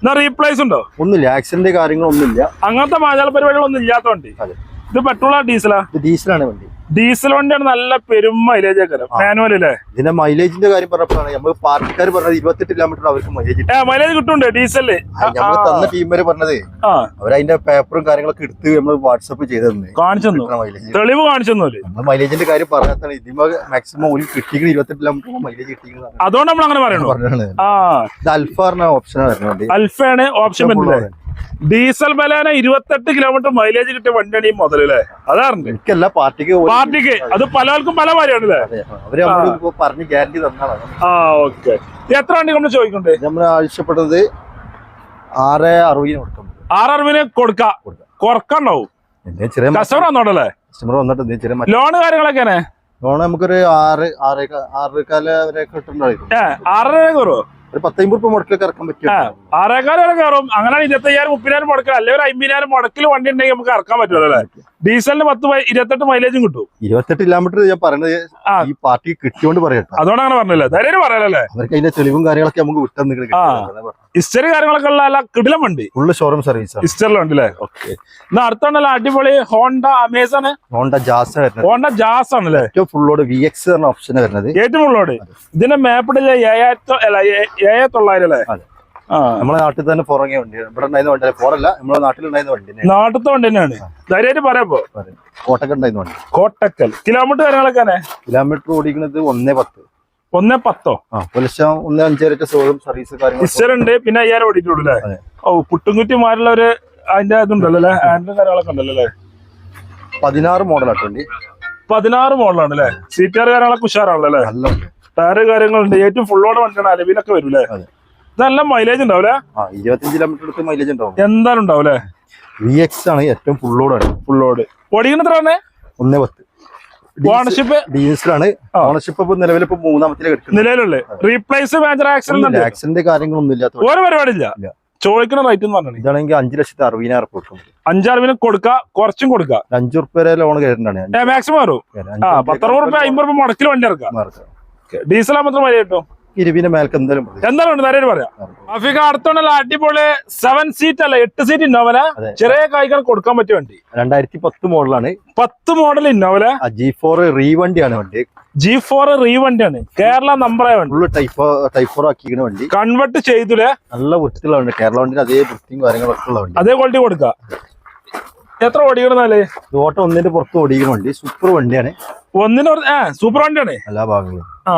എന്നാ റീപ്ലേസ് ഉണ്ടോ? ഒന്നുമില്ല. ആക്സിഡന്റ് കാര്യങ്ങളൊന്നുമില്ല. അങ്ങനത്തെ മാജാല പരിപാടികളൊന്നും ഇല്ലാത്ത വണ്ടി. അതെ. ഇത് പെട്രോളാ ഡീസലാ ഡീസലാണ് വണ്ടി. ഡീസൽ വണ്ടിയാണ് നല്ല പെരും മൈലേജ് ഒക്കെ മാനുവൽ അല്ലേ? ഇതിന്റെ മൈലേജിന്റെ കാര്യം പറഞ്ഞപ്പോഴാണ് നമുക്ക് പാർട്ടിക്കാർ പറഞ്ഞത് ഇരുപത്തെട്ട് കിലോമീറ്റർ അവർക്ക് മൈലേജ് മൈലേജ് കിട്ടുന്നുണ്ട് ഡീസൽ നമ്മൾ തന്ന ടീം പറഞ്ഞത്. അവരതിന്റെ പേപ്പറും കാര്യങ്ങളൊക്കെ എടുത്ത് നമ്മൾ വാട്സപ്പ് ചെയ്ത് തന്നെ. കാണിച്ചു തെളിവ് കാണിച്ചു മൈലേജിന്റെ കാര്യം പറഞ്ഞാൽ ഇതിമ മാക്സിമം ഒരു കിട്ടിക്കുന്ന ഇരുപത്തെട്ട് കിലോമീറ്റർ മൈലേജ് കിട്ടിയത് അതുകൊണ്ട് നമ്മൾ അങ്ങനെ പറയണു ഇത് അൽഫാറിന് ഓപ്ഷനാണ് അൽഫയാണ് ഓപ്ഷൻ ഡീസൽ ബലേന ഇരുപത്തെട്ട് കിലോമീറ്റർ മൈലേജ് കിട്ടിയ വണ്ടിയാണ് ഈ മുതലല്ലേ അതാറുണ്ട് എനിക്കല്ല പാർട്ടിക്ക് പാർട്ടിക്ക്. അത് പലർക്കും പല കാര്യമാണല്ലേ? അവർ നമ്മളോട് ഇപ്പൊ പറഞ്ഞ് ഗ്യാരണ്ടി തന്നാണ്. ആ ഓക്കെ. എത്ര വണ്ടി നമ്മൾ ചോദിക്കണ്ടേ? നമ്മൾ ആവശ്യപ്പെട്ടത് ആറ് അറുപതിന് കൊടുക്കും. ആറ് അറുപതിന് കൊടുക്കാം. കുറക്കണ്ടാവും. കസ്റ്റമർ വന്നിട്ട് ലോണ് കാര്യങ്ങളൊക്കെയാണ്? ലോൺ നമുക്കൊരു ആറ് ആറ് ആറേക്കാല വരെ കിട്ടുന്നുണ്ടായിരുന്നു ആറര കയറുമോ ഒരു പത്തമ്പത് റുപ്യ മുടക്കിലൊക്കെ ഇറക്കാൻ പറ്റും ആറേക്കാൽ കയറും അങ്ങനെ ഇരുപത്തയ്യായിരം മുപ്പതിനായിരം മുടക്കില്ല അല്ലെങ്കിൽ ഒരു അമ്പതിനായിരം മുടക്കിൽ വണ്ടി ഉണ്ടെങ്കിൽ നമുക്ക് ഇറക്കാൻ പറ്റുമല്ലോ അല്ലേ? ഡീസലിന് പത്ത് ഇരുപത്തെട്ട് മൈലേജും കിട്ടും. ഇരുപത്തെട്ട് കിലോമീറ്റർ ഞാൻ പറയുന്നത് ഈ പാർട്ടി കിട്ടിയോണ്ട് പറയട്ടെ. അതുകൊണ്ട് അങ്ങനെ പറഞ്ഞില്ല. ധൈര്യം പറയാലല്ലേ? അവർക്ക് അതിന്റെ തെളിവും കാര്യങ്ങളൊക്കെ നമുക്ക് വിട്ടെന്ന്. ഹിസ്റ്ററി കാര്യങ്ങളൊക്കെ ഉള്ള അല്ല കിടിലം വണ്ടി. ഫുള്ള് ഷോറൂം സർവീസ് ആണ്. ഉണ്ട് അല്ലേ ഓക്കെ എന്നാ അടുത്തുണ്ടല്ലോ അടിപൊളി ഹോണ്ട അമേസൺ ഹോണ്ട ജാസ് വരുന്നത്. ഹോണ്ട ജാസ് ആണല്ലേ? ഏറ്റവും ഫുള്ളോട് വി എക്സ് ഓപ്ഷൻ വരുന്നത്. ഏറ്റവും ഫുള്ളോട് ഇതിന്റെ മേപ്പിടില്ല ഏഴായിരത്തി അല്ല ഏഴ് തൊള്ളായിരം അല്ലേ? നമ്മളെ നാട്ടിൽ തന്നെ പുറകെ വണ്ടി ഇവിടെ ഉണ്ടായിരുന്ന വണ്ടി ഫോറല്ല നമ്മുടെ നാട്ടിലുണ്ടായിരുന്ന വണ്ടി തന്നെ നാട്ടിലത്തെ വണ്ടി തന്നെയാണ്. ധൈര്യമായിട്ട് പറയാപ്പോ കോട്ടക്കൽ ഉണ്ടായിരുന്ന വണ്ടി. കോട്ടക്കൽ. കിലോമീറ്റർ കാര്യങ്ങളൊക്കെ കിലോമീറ്റർ ഓടിക്കുന്നത് ഒന്നേ പത്ത്. ഒന്നേ പത്തോ? ലക്ഷം ഒന്നേ അഞ്ചരത്തെ ഷോറൂം സർവീസ് ഉണ്ട് പിന്നെ അയ്യായിരം ഓടിയിട്ടുള്ളൂ അല്ലേ? ഓ പുട്ടുംകുറ്റിമാരുള്ള ഒരു അതിന്റെ ഇതുണ്ടല്ലോ അല്ലേ? ഹാൻഡിലും കാര്യങ്ങളൊക്കെ ഉണ്ടല്ലോ അല്ലേ? പതിനാറ് മോഡലാട്ടോ വണ്ടി. പതിനാറ് മോഡലാണ് അല്ലേ? സീറ്റാർ കാര്യങ്ങളൊക്കെ ഉഷാറാണല്ലോ അല്ലേ? ടയർ വണ്ടി കാര്യങ്ങളുണ്ട്. ഏറ്റവും ഫുള്ളോടെ വണ്ടിയാണ് അലവിലൊക്കെ വരും അല്ലേ അതെ. നല്ല മൈലേജ് ഉണ്ടാവില്ലേ ആ ഇരുപത്തഞ്ച് കിലോമീറ്റർ എടുത്ത് മൈലേജ് ഉണ്ടാവും. എന്തായാലും ഉണ്ടാവില്ലേ വി എക്സ് ആണ് ഏറ്റവും ഫുള്ളോടാണ് ഫുള്ളോട് ഫുൾ ലോഡ് തന്നെ ഒന്നേ പത്ത്. ഓണർഷിപ്പ് ഡീസലാണ്. ഓണർഷിപ്പ് ഇപ്പൊ നിലവിൽ ഇപ്പൊ മൂന്നാമത്തെ കിടക്കുന്നത് നിലവിലുള്ള? റീപ്ലേസ് മേജർ ആക്സിഡന്റ് ആക്സിഡന്റ് കാര്യങ്ങളൊന്നും ഇല്ലാത്ത. ഒരു പരിപാടിയില്ല. ചോദിക്കുന്ന റേറ്റ് എന്ന് പറഞ്ഞു ഇതാണെങ്കിൽ അഞ്ചു ലക്ഷത്തി അറുപതിനായിരം കൊടുക്കും. അഞ്ചാറിന് കൊടുക്ക കുറച്ചും കൊടുക്ക. അഞ്ചു റുപ്യ വരെ ലോൺ കയറുന്നതാണ് മാക്സിമം വരും പത്തറുപത് റുപ്യ അമ്പത് റുപ്യ മുടക്കിൽ വണ്ടി ഇറക്കാം. ഡീസൽ മാത്രം മതി കിട്ടും? ഇരുവിന്റെ മേൽക്ക് എന്തായാലും. എന്തായാലും ഉണ്ട് നേരെ പറയാം. അഫിക അടുത്തുള്ള അടിപൊളി സെവൻ സീറ്റ് അല്ല എട്ട് സീറ്റ് ഇന്നോവല. ചെറിയ കായ്കൾ കൊടുക്കാൻ പറ്റിയ വണ്ടി. രണ്ടായിരത്തി പത്ത് മോഡലാണ്. പത്ത് മോഡൽ ഇന്നോവല. ജി ഫോർ റീ വണ്ടിയാണ് വണ്ടി. ജി ഫോർ റീ വണ്ടിയാണ് കേരള നമ്പറായ വണ്ടി. ഫുള്ള് ടൈപ്പ് ആക്കിയിരിക്കുന്ന വണ്ടി. കൺവെർട്ട് ചെയ്തില്ലേ? നല്ല വൃത്തിയുള്ള വണ്ടി കേരള വണ്ടിന് അതേ വൃത്തിയും കാര്യങ്ങളൊക്കെ ഉള്ള വണ്ടി. അതേ ക്വാളിറ്റി കൊടുക്ക. എത്ര ഓടിക്കണമെന്നാൽ ഓട്ടം ഒന്നിന്റെ പുറത്ത് ഓടിക്കുന്ന വണ്ടി. സൂപ്പർ വണ്ടിയാണ്. ഒന്നിന് സൂപ്പർ വണ്ടിയാണ്. എല്ലാ ഭാഗങ്ങളും. ആ.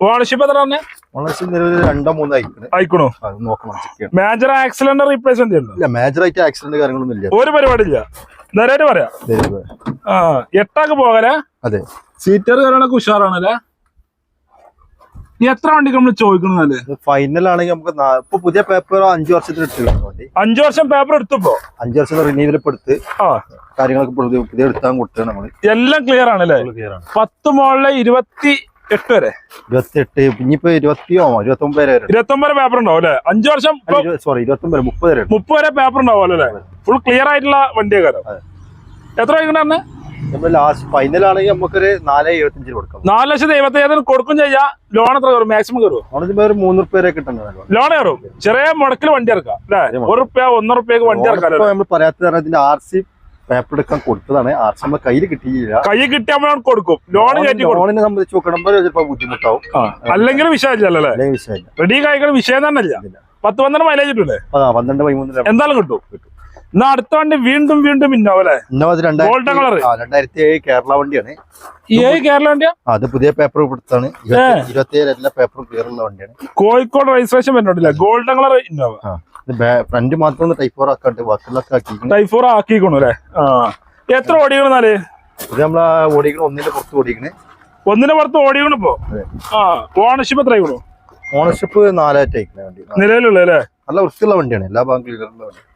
ഓണർഷിപ്പ് എത്ര തന്നെ ഓണർഷിപ്പ് നിലവിൽ രണ്ടോ മൂന്നോ ആയിക്കണ് ആയിക്കണോ? അത് നോക്കണം മേജർ ആക്സിഡന്റ് റീപ്ലേസ്മെന്റ് ഇല്ല മേജർ ആയിട്ട് ആക്സിഡന്റ് കാര്യങ്ങളൊന്നും ഇല്ല. ഒരു പരിപാടി ഇല്ല നേരായിട്ട് പറയാം? ആ എട്ടാക്ക് പോകലേ? അതെ. സീറ്റർ കാര്യങ്ങളൊക്കെ ഉഷാറാണല്ലേ? എത്ര വണ്ടിക്ക് നമ്മൾ ചോദിക്കുന്നതല്ലേ ഫൈനൽ ആണെങ്കിൽ നമുക്ക് ഇപ്പൊ പുതിയ പേപ്പർ അഞ്ചു വർഷത്തിന് എടുത്തില്ല വണ്ടി. അഞ്ചു വർഷം പേപ്പർ എടുത്തപ്പോ? അഞ്ചു വർഷം റിന്യൂവൽ ഇപ്പൊ എടുത്ത് കാര്യങ്ങളൊക്കെ പുതിയ പുതിയ എടുത്താൽ കൊടുത്തത് നമ്മൾ. എല്ലാം ക്ലിയർ ആണല്ലേ? ക്ലിയർ ആണ്. പത്ത് മോളിലെ ഇരുപത്തി എട്ട് വരെ? ഇരുപത്തി എട്ട് ഇനിയിപ്പോ ഇരുപത്തിയോ ഇരുപത്തി ഒമ്പത് വരെ. പേപ്പർ ഉണ്ടാവും അല്ലേ? അഞ്ചു വർഷം സോറി ഇരുപത്തി ഒമ്പത് മുപ്പത് വരെ മുപ്പത് വരെ പേപ്പർ ഉണ്ടാവും അല്ലേ? ഫുൾ ക്ലിയർ ആയിട്ടുള്ള വണ്ടിയെ എത്ര നമ്മൾ ലാസ്റ്റ് ഫൈനൽ ആണെങ്കിൽ നമുക്കൊരു നാല് എഴുപത്തഞ്ചിന് കൊടുക്കാം. നാല് ലക്ഷത്തി എഴുപത്തി അയ്യായിരം കൊടുക്കും ചെയ്യാ. ലോൺ എത്ര കയറും? മാക്സിമം കയറും ഒരു മൂന്ന് റുപ്യ വരെ ലോൺ കയറും. ചെറിയ മുടക്കിൽ വണ്ടി ഇറക്കാം അല്ലേ? ഒരു റുപ്യ ഒന്നര റുപ്യക്ക് വണ്ടി ഇറക്കാം നമ്മൾ പറയാത്ത ആർ സി പേപ്പർ എടുക്കാൻ കൊടുത്തതാണ്. ആർ നമ്മളെ കയ്യിൽ കിട്ടിയില്ല. കൈ കിട്ടിയാൽ കൊടുക്കും. ലോൺ കയറ്റി കൊടുക്കും. ലോണിനെ സംബന്ധിച്ച് നോക്കണമ്പോൾ ചിലപ്പോൾ ബുദ്ധിമുട്ടാവും. അല്ലെങ്കിൽ വിഷയമില്ലല്ലേ അല്ലെങ്കിൽ വിഷയമില്ല. റെഡി കായ്കൾ വിഷയം തന്നെ ഇല്ല. പത്ത് പന്ത്രണ്ട് മൈലേജ് കിട്ടൂലേ പന്ത്രണ്ട് പതിമൂന്ന് എന്തായാലും കിട്ടും. എന്നാ അടുത്ത വണ്ടി വീണ്ടും വീണ്ടും ഇന്നോവ അല്ലേ? Golden colour. രണ്ടായിരത്തി ഏഴ് കേരള വണ്ടിയാണ്. ഏഴ് കേരള വണ്ടിയാ? അത് പുതിയ പേപ്പർ കൊടുത്താണ് ഇരുപത്തിയേഴ് എല്ലാ പേപ്പറും ക്ലിയർ ഉള്ള വണ്ടിയാണ്. കോഴിക്കോട് രജിസ്ട്രേഷൻ വരുന്നുണ്ടല്ലേ? ഗോൾഡൻ കളർ ഇന്നോവ ഫ്രണ്ട് മാത്രം ടൈഫോർ ആക്കാണ്ട് ബാക്കിയുള്ളൊക്കെ ആക്കി ടൈപ്പ് ഫോർ ആക്കിക്കണു അല്ലേ? ആ. എത്ര ഓടിക്കണെന്നാൽ ഇത് നമ്മളെ ഓടിക്കണ ഒന്നിന്റെ പുറത്ത് ഓടിക്കണേ. ഒന്നിന്റെ പുറത്ത് ഓടിക്കണം ഇപ്പോ? ആ ഓണർഷിപ്പ് എത്ര ഓണർഷിപ്പ് നാലായിട്ട് അയക്കുന്ന വണ്ടി. നിലവിലുള്ള അല്ലേ നല്ല വൃത്തിയുള്ള വണ്ടിയാണ്. എല്ലാ ബാങ്കിലും ക്ലിയർ ഉള്ള വണ്ടി. ആ,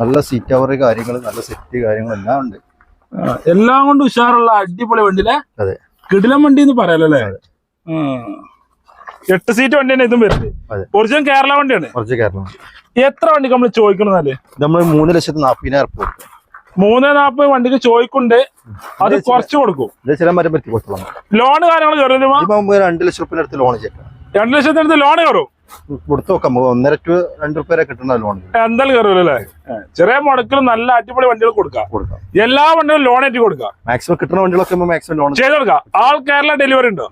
നല്ല സീറ്റ് കവർ കാര്യങ്ങൾ നല്ല സെറ്റ് കാര്യങ്ങൾ എല്ലാം ഉണ്ട്. എല്ലാം കൊണ്ട് ഉഷാറുള്ള അടിപൊളി വണ്ടിയിലെ അതെ. കിടിലം വണ്ടി എന്ന് പറയാലല്ലേ? എട്ട് സീറ്റ് വണ്ടി തന്നെ ഇതും വരുന്നത്. ഒറിജിനൽ കേരള വണ്ടിയാണ്. ഒറിജിനൽ കേരള എത്ര വണ്ടി നമ്മൾ ചോദിക്കണെന്നാൽ നമ്മൾ നമ്മൾ മൂന്ന് ലക്ഷത്തി നാൽപ്പതിനായിരം ഉറുപ്പിക കൊടുക്കും. മൂന്ന് നാപ്പത് വണ്ടിക്ക് ചോദിക്കുണ്ട് അത് കുറച്ച് കൊടുക്കും. ലോണ് കാര്യങ്ങൾ രണ്ട് ലക്ഷം റുപ്യ അടുത്ത് ലോൺ ചെയ്യാം രണ്ടു ലക്ഷത്തിനടുത്ത് ലോൺ കയറും. കൊടുത്തു നോക്കാം ഒന്നര ടു രണ്ട് റുപ്യ വരെ കിട്ടുന്ന ലോൺ എന്തായാലും അല്ലേ ചെറിയ മുടക്കിൽ നല്ല അടിപൊളി വണ്ടികൾ കൊടുക്കാം. കൊടുക്കാം. എല്ലാ വണ്ടികളും ലോൺ ആയിട്ട് കൊടുക്കാം. മാക്സിമം കിട്ടുന്ന വണ്ടികളൊക്കെ മാക്സിമം ലോൺ ചെയ്ത് കൊടുക്കാം. ആൾ കേരള ഡെലിവറി ഉണ്ടോ?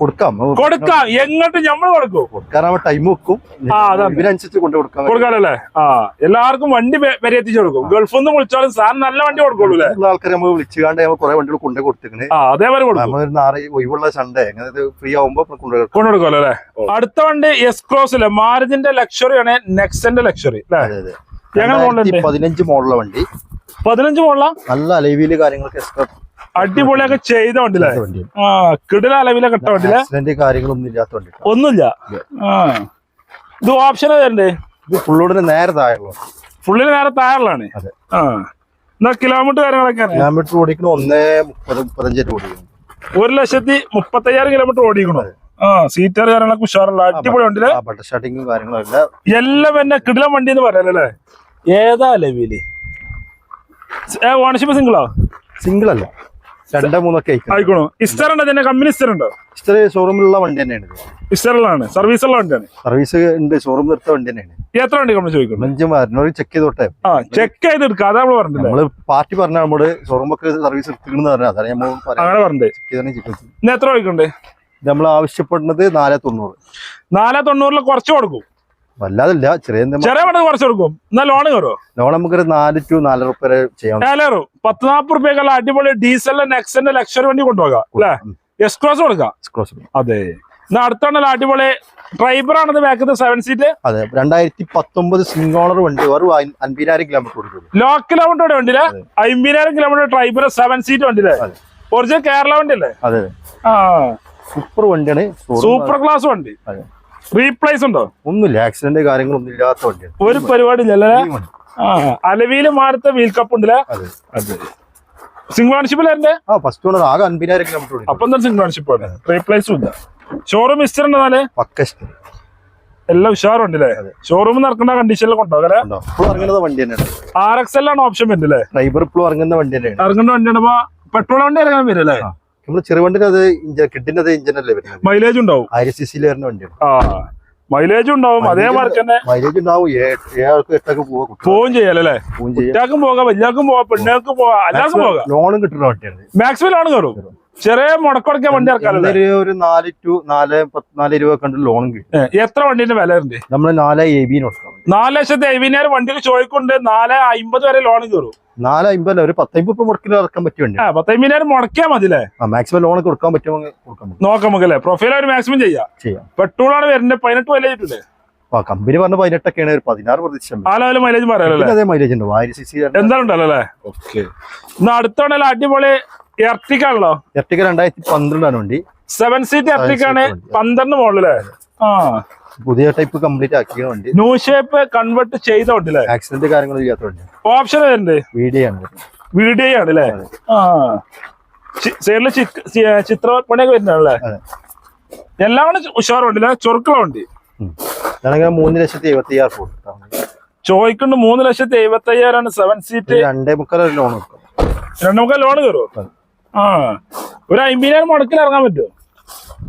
കൊടുക്കാം. കൊടുക്കാം. എങ്ങോട്ട് നമ്മൾ കൊടുക്കും? കൊടുക്കാൻ ടൈം വെക്കും. ഇതിനനുസരിച്ച് കൊണ്ട് കൊടുക്കാം കൊടുക്കാനല്ലേ? ആ എല്ലാവർക്കും വണ്ടി വരെ എത്തിച്ചു കൊടുക്കും. ഗൾഫിൽ നിന്ന് വിളിച്ചാലും സാർ നല്ല വണ്ടി കൊടുക്കുള്ളൂ ആൾക്കാർ നമ്മൾ വിളിച്ചുകാണ്ട് നമ്മൾ കുറെ വണ്ടികൾ കൊണ്ടു കൊടുത്തിക്കണ്. ആ അതേപോലെ കൊടുക്കും. നാളെ ഒഴിവുള്ള സൺഡേ അങ്ങനെ ഫ്രീ ആവുമ്പോ കൊണ്ടു കൊടുക്കുമല്ലോ അല്ലേ? അടുത്ത വണ്ടി എസ് ക്രോസ് അല്ലേ? മാരുതിന്റെ ലക്ഷറി ആണ് നെക്സന്റെ ലക്ഷറി പതിനഞ്ച് മോഡലുള്ള വണ്ടി. പതിനഞ്ച് മോഡല? നല്ല അലവിയിൽ കാര്യങ്ങൾക്ക് എക്സ്ട്രാ അടിപൊളിയൊക്കെ ചെയ്ത വണ്ടിയിലെ? ആ കിടില അളവിലെ കെട്ട വണ്ടിയിലെ? ആക്സിഡന്റ് കാര്യങ്ങളൊന്നും ഇല്ലാത്ത വണ്ടി ഒന്നുമില്ല ആ. ഇത് ഓപ്ഷൻ തരണ്ടേ ഇത് ഫുള്ളോടിന് നേരെ താഴെയുള്ള ഫുള്ളിന് നേരെ താഴെയാണ് അതെ. ആ. എന്നാ കിലോമീറ്റർ കാര്യങ്ങളൊക്കെ കിലോമീറ്റർ ഓടിക്കണ ഒന്നേ മുപ്പത് മുപ്പത്തഞ്ചായിട്ട് ഓടിക്കുന്നു ഒരു ലക്ഷത്തി മുപ്പത്തയ്യായിരം കിലോമീറ്റർ ഓടിക്കണോ? ആ സീറ്റർ കാര്യങ്ങളൊക്കെ ഉഷാറുള്ള അടിപൊളി വണ്ടിയിലെ? ആ ബട്ടർ സ്റ്റാർട്ടിങ്ങും കാര്യങ്ങളും എല്ലാം. എല്ലാം പിന്നെ കിടിലം വണ്ടി എന്ന് പറയാനല്ലേ ഏതാ ലെവിൽ ഓണർഷിപ്പ് സിംഗിളോ സിംഗിൾ അല്ല. രണ്ടോ മൂന്നൊക്കെ ആയിക്കോണോ ഇസ്റ്റർ ഉണ്ടോ തന്നെ കമ്പനി ഇസ്റ്റർ ഉണ്ടോ? ഇസ്റ്റർ ഷോറൂമിലുള്ള വണ്ടി തന്നെയാണ് ഇസ്റ്ററിലാണ് സർവീസ് ഉള്ള വണ്ടിയാണ്. സർവീസ് ഉണ്ട് ഷോറൂം നിർത്ത വണ്ടി തന്നെയാണ്. എത്ര വണ്ടി നമ്മൾ ചോദിക്കും അഞ്ചും മരണോട് ചെക്ക് ചെയ്തോട്ടെ. ആ ചെക്ക് ചെയ്ത് എടുക്കാം അതാ നമ്മൾ പറഞ്ഞില്ലേ? നമ്മൾ പാർട്ടി പറഞ്ഞ നമ്മൾ ഷോറൂമൊക്കെ സർവീസ് എടുത്തിരുന്നു പറഞ്ഞാൽ അതാണ് നമ്മൾ അങ്ങനെ പറഞ്ഞത് ചെക്ക് ചെയ്താണ് ചെക്ക് ഇന്ന് എത്ര ചോദിക്കണ്ടേ നമ്മൾ ആവശ്യപ്പെടുന്നത് നാല് തൊണ്ണൂറ്. നാല് തൊണ്ണൂറിൽ കുറച്ച് കൊടുക്കും. വല്ലാതില്ല ചെറിയ ചെറിയ വണ്ടി കുറച്ച് കൊടുക്കും. എന്നാ ലോൺ കയറോ ലോൺ നമുക്കൊരു നാല് ടു നാലര റുപ്യ വരെ ചെയ്യാൻ ഏലേറും പത്ത് നാപ്പത് റുപ്യക്കുള്ള അടിപൊളി ഡീസലിന്റെ നെക്സന്റെ ലക്ഷറി വണ്ടി കൊണ്ടുപോകാം അല്ലെ? എസ് ക്രോസ് കൊടുക്കാം. ക്രോസ് അതെ. എന്നാ അടുത്താണല്ലോ അടിപൊളി ഡ്രൈവർ ആണത് ബാക്കത്തെ സെവൻ സീറ്റ് അതെ രണ്ടായിരത്തി പത്തൊമ്പത് സിംഗോളർ വണ്ടി വെറും അൻ- അൻപതിനായിരം കിലോമീറ്റർ കൊടുക്കും ലോ കിലോമീറ്റർ വണ്ടിയില്ലേ അമ്പതിനായിരം കിലോമീറ്റർ ഡ്രൈവർ സെവൻ സീറ്റ് വണ്ടിയില്ലേ അതെ. ഒറിജിനൽ കേരള വണ്ടി അല്ലേ? അതെ. ആ. സൂപ്പർ വണ്ടിയാണ്. സൂപ്പർ ക്ലാസ് വണ്ടി. അതെ. റീപ്ലേസ് ഉണ്ടോ? ഒന്നുമില്ല ആക്സിഡന്റ് കാര്യങ്ങളൊന്നും ഇല്ലാത്ത വണ്ടിയാണ്. ഒരു പരിപാടി ഇല്ലല്ലേ ആ അലവിയിൽ മാറത്തെ വീൽ കപ്പ് ഉണ്ടല്ലേ? അതെ. സിംഗിൾ എന്റെ ആ ഫസ്റ്റ് ഓണർ ആകെ അൻപതിനായിരം കിലോമീറ്റർ ഓടിക്കും അപ്പൊ എന്താ സിംഗിൾ ഓണർഷിപ്പ് ആണ് റീപ്ലേസും ഇല്ല. ഷോറൂം ഹിസ്റ്റർ ഉണ്ടെന്നാൽ എല്ലാം ഉഷാറുണ്ടല്ലേ? ഷോറൂമിൽ നടക്കുന്ന കണ്ടീഷനിൽ കൊണ്ടുപോകല്ലേ ഉണ്ടോ വണ്ടി തന്നെയാണ്. ആർ എക്സ് എൽ ആണ് ഓപ്ഷൻ വരുന്നില്ലേ ഡ്രൈവർ ഇപ്പോൾ ഇറങ്ങുന്ന വണ്ടി തന്നെയാണ്. ഇറങ്ങുന്ന വണ്ടിയാണ് അപ്പൊ പെട്രോൾ വണ്ടി ഇറങ്ങാൻ വരില്ലേ നമ്മൾ ചെറുവണ്ടിന് അത് ഇഞ്ച കിഡിന്റെ അത് ഇഞ്ചിനല്ലേ വരുന്നത്. മൈലേജ് ഉണ്ടാവും. ആയിരം സി സിയിൽ വരുന്ന വണ്ടിയാണ്. ആ മൈലേജ് ഉണ്ടാവും. അതേമാതിരി തന്നെ മൈലേജ് ഉണ്ടാവും. ഏഴാൾക്ക് എട്ടൊക്കെ പോവാ പോവും ചെയ്യാലല്ലേ? പോവും ചെയ്യാം. കുട്ടികൾക്കും പോകാം വലിയാൾക്കും പോകാം പെണ്ണുകൾക്കും പോകാം എല്ലാവർക്കും പോകാം. ലോണും കിട്ടുന്ന വണ്ടിയാണ്. മാക്സിമം ആണ് കയറും ചെറിയ മുടക്കുടക്കിയ വണ്ടി ഇറക്കാറുണ്ട് ഇന്നൊരു ഒരു നാല് ടു നാല് നാല് ഇരുപത് കണ്ട് ലോൺ കിട്ടും. എത്ര വണ്ടിന്റെ വില ഉണ്ട് നമ്മൾ നാല് എ ബിന് നാല് ലക്ഷത്തി അയ്യായിരം വണ്ടിക്ക് ചോദിക്കൊണ്ട് നാല് അമ്പത് വരെ ലോൺ കയറും. നാല് അമ്പതല്ല ഒരു പത്തമ്പത് മുടക്കിൽ ഇറക്കാൻ ആ പത്തയ്യായിരം മുടക്കിയാൽ മതില്ലേ മാക്സിമം ലോൺ കൊടുക്കാൻ പറ്റുമെങ്കിൽ കൊടുക്കാൻ പറ്റും. നോക്കാം നമുക്കല്ലേ പ്രൊഫൈൽ ഒരു മാക്സിമം ചെയ്യാം. ചെയ്യാം. പെട്രോൾ ആണ് വരുന്നത് പതിനെട്ട് വില കിട്ടില്ലേ ആ കമ്പനി പറഞ്ഞ പതിനെട്ടൊക്കെയാണ് ഒരു പതിനാറ് പ്രതീക്ഷ മൈലേജ് പറയാലല്ലേ അതേ മൈലേജ് ഉണ്ട് ആയിരം സി സി എന്താ ഉണ്ടല്ലോ അല്ലേ? ഓക്കെ. എന്നാ അടുത്തോണ്ടല്ലോ അടിപൊളി എർട്ടിക്കാണല്ലോ എർട്ടിക്ക രണ്ടായിരത്തി പന്ത്രണ്ടാണ് വണ്ടി. സെവൻ സീറ്റ് എർട്ടിക്കാണ്. പന്ത്രണ്ട് മോഡലേ ആ. പുതിയ ടൈപ്പ് കംപ്ലീറ്റ് ആക്കിയ വണ്ടി. ന്യൂ ഷേപ്പ് കൺവേർട്ട് ചെയ്ത വണ്ടില്ലേ ആക്സിഡന്റ് കാര്യങ്ങളും ഇല്ലാത്ത വണ്ടി. ഓപ്ഷൻ വരുന്നുണ്ട് വീഡിയോ ആണ്. വീഡിയോ ആണ് അല്ലേ ആ. സൈഡിൽ ചിത്രപ്പണിയൊക്കെ വരുന്നല്ലേ അതെ. എല്ലാം കൂടെ ഉഷാർ വണ്ടില്ല ചൊറുക്കുള്ള വണ്ടി. മൂന്ന് ലക്ഷത്തി എഴുപത്തി അയ്യായിരം ചോദിക്കുന്നുണ്ട് മൂന്ന് ലക്ഷത്തി എഴുപത്തി അയ്യായിരമാണ് സെവൻ സീറ്റ് രണ്ടേ മുക്കാൽ ലോൺ രണ്ടേ മുക്കാൽ ലോൺ കയറുമോ അതെ. ആ ഒരു അമ്പതിനായിരം മുടക്കിൽ ഇറങ്ങാൻ പറ്റുമോ?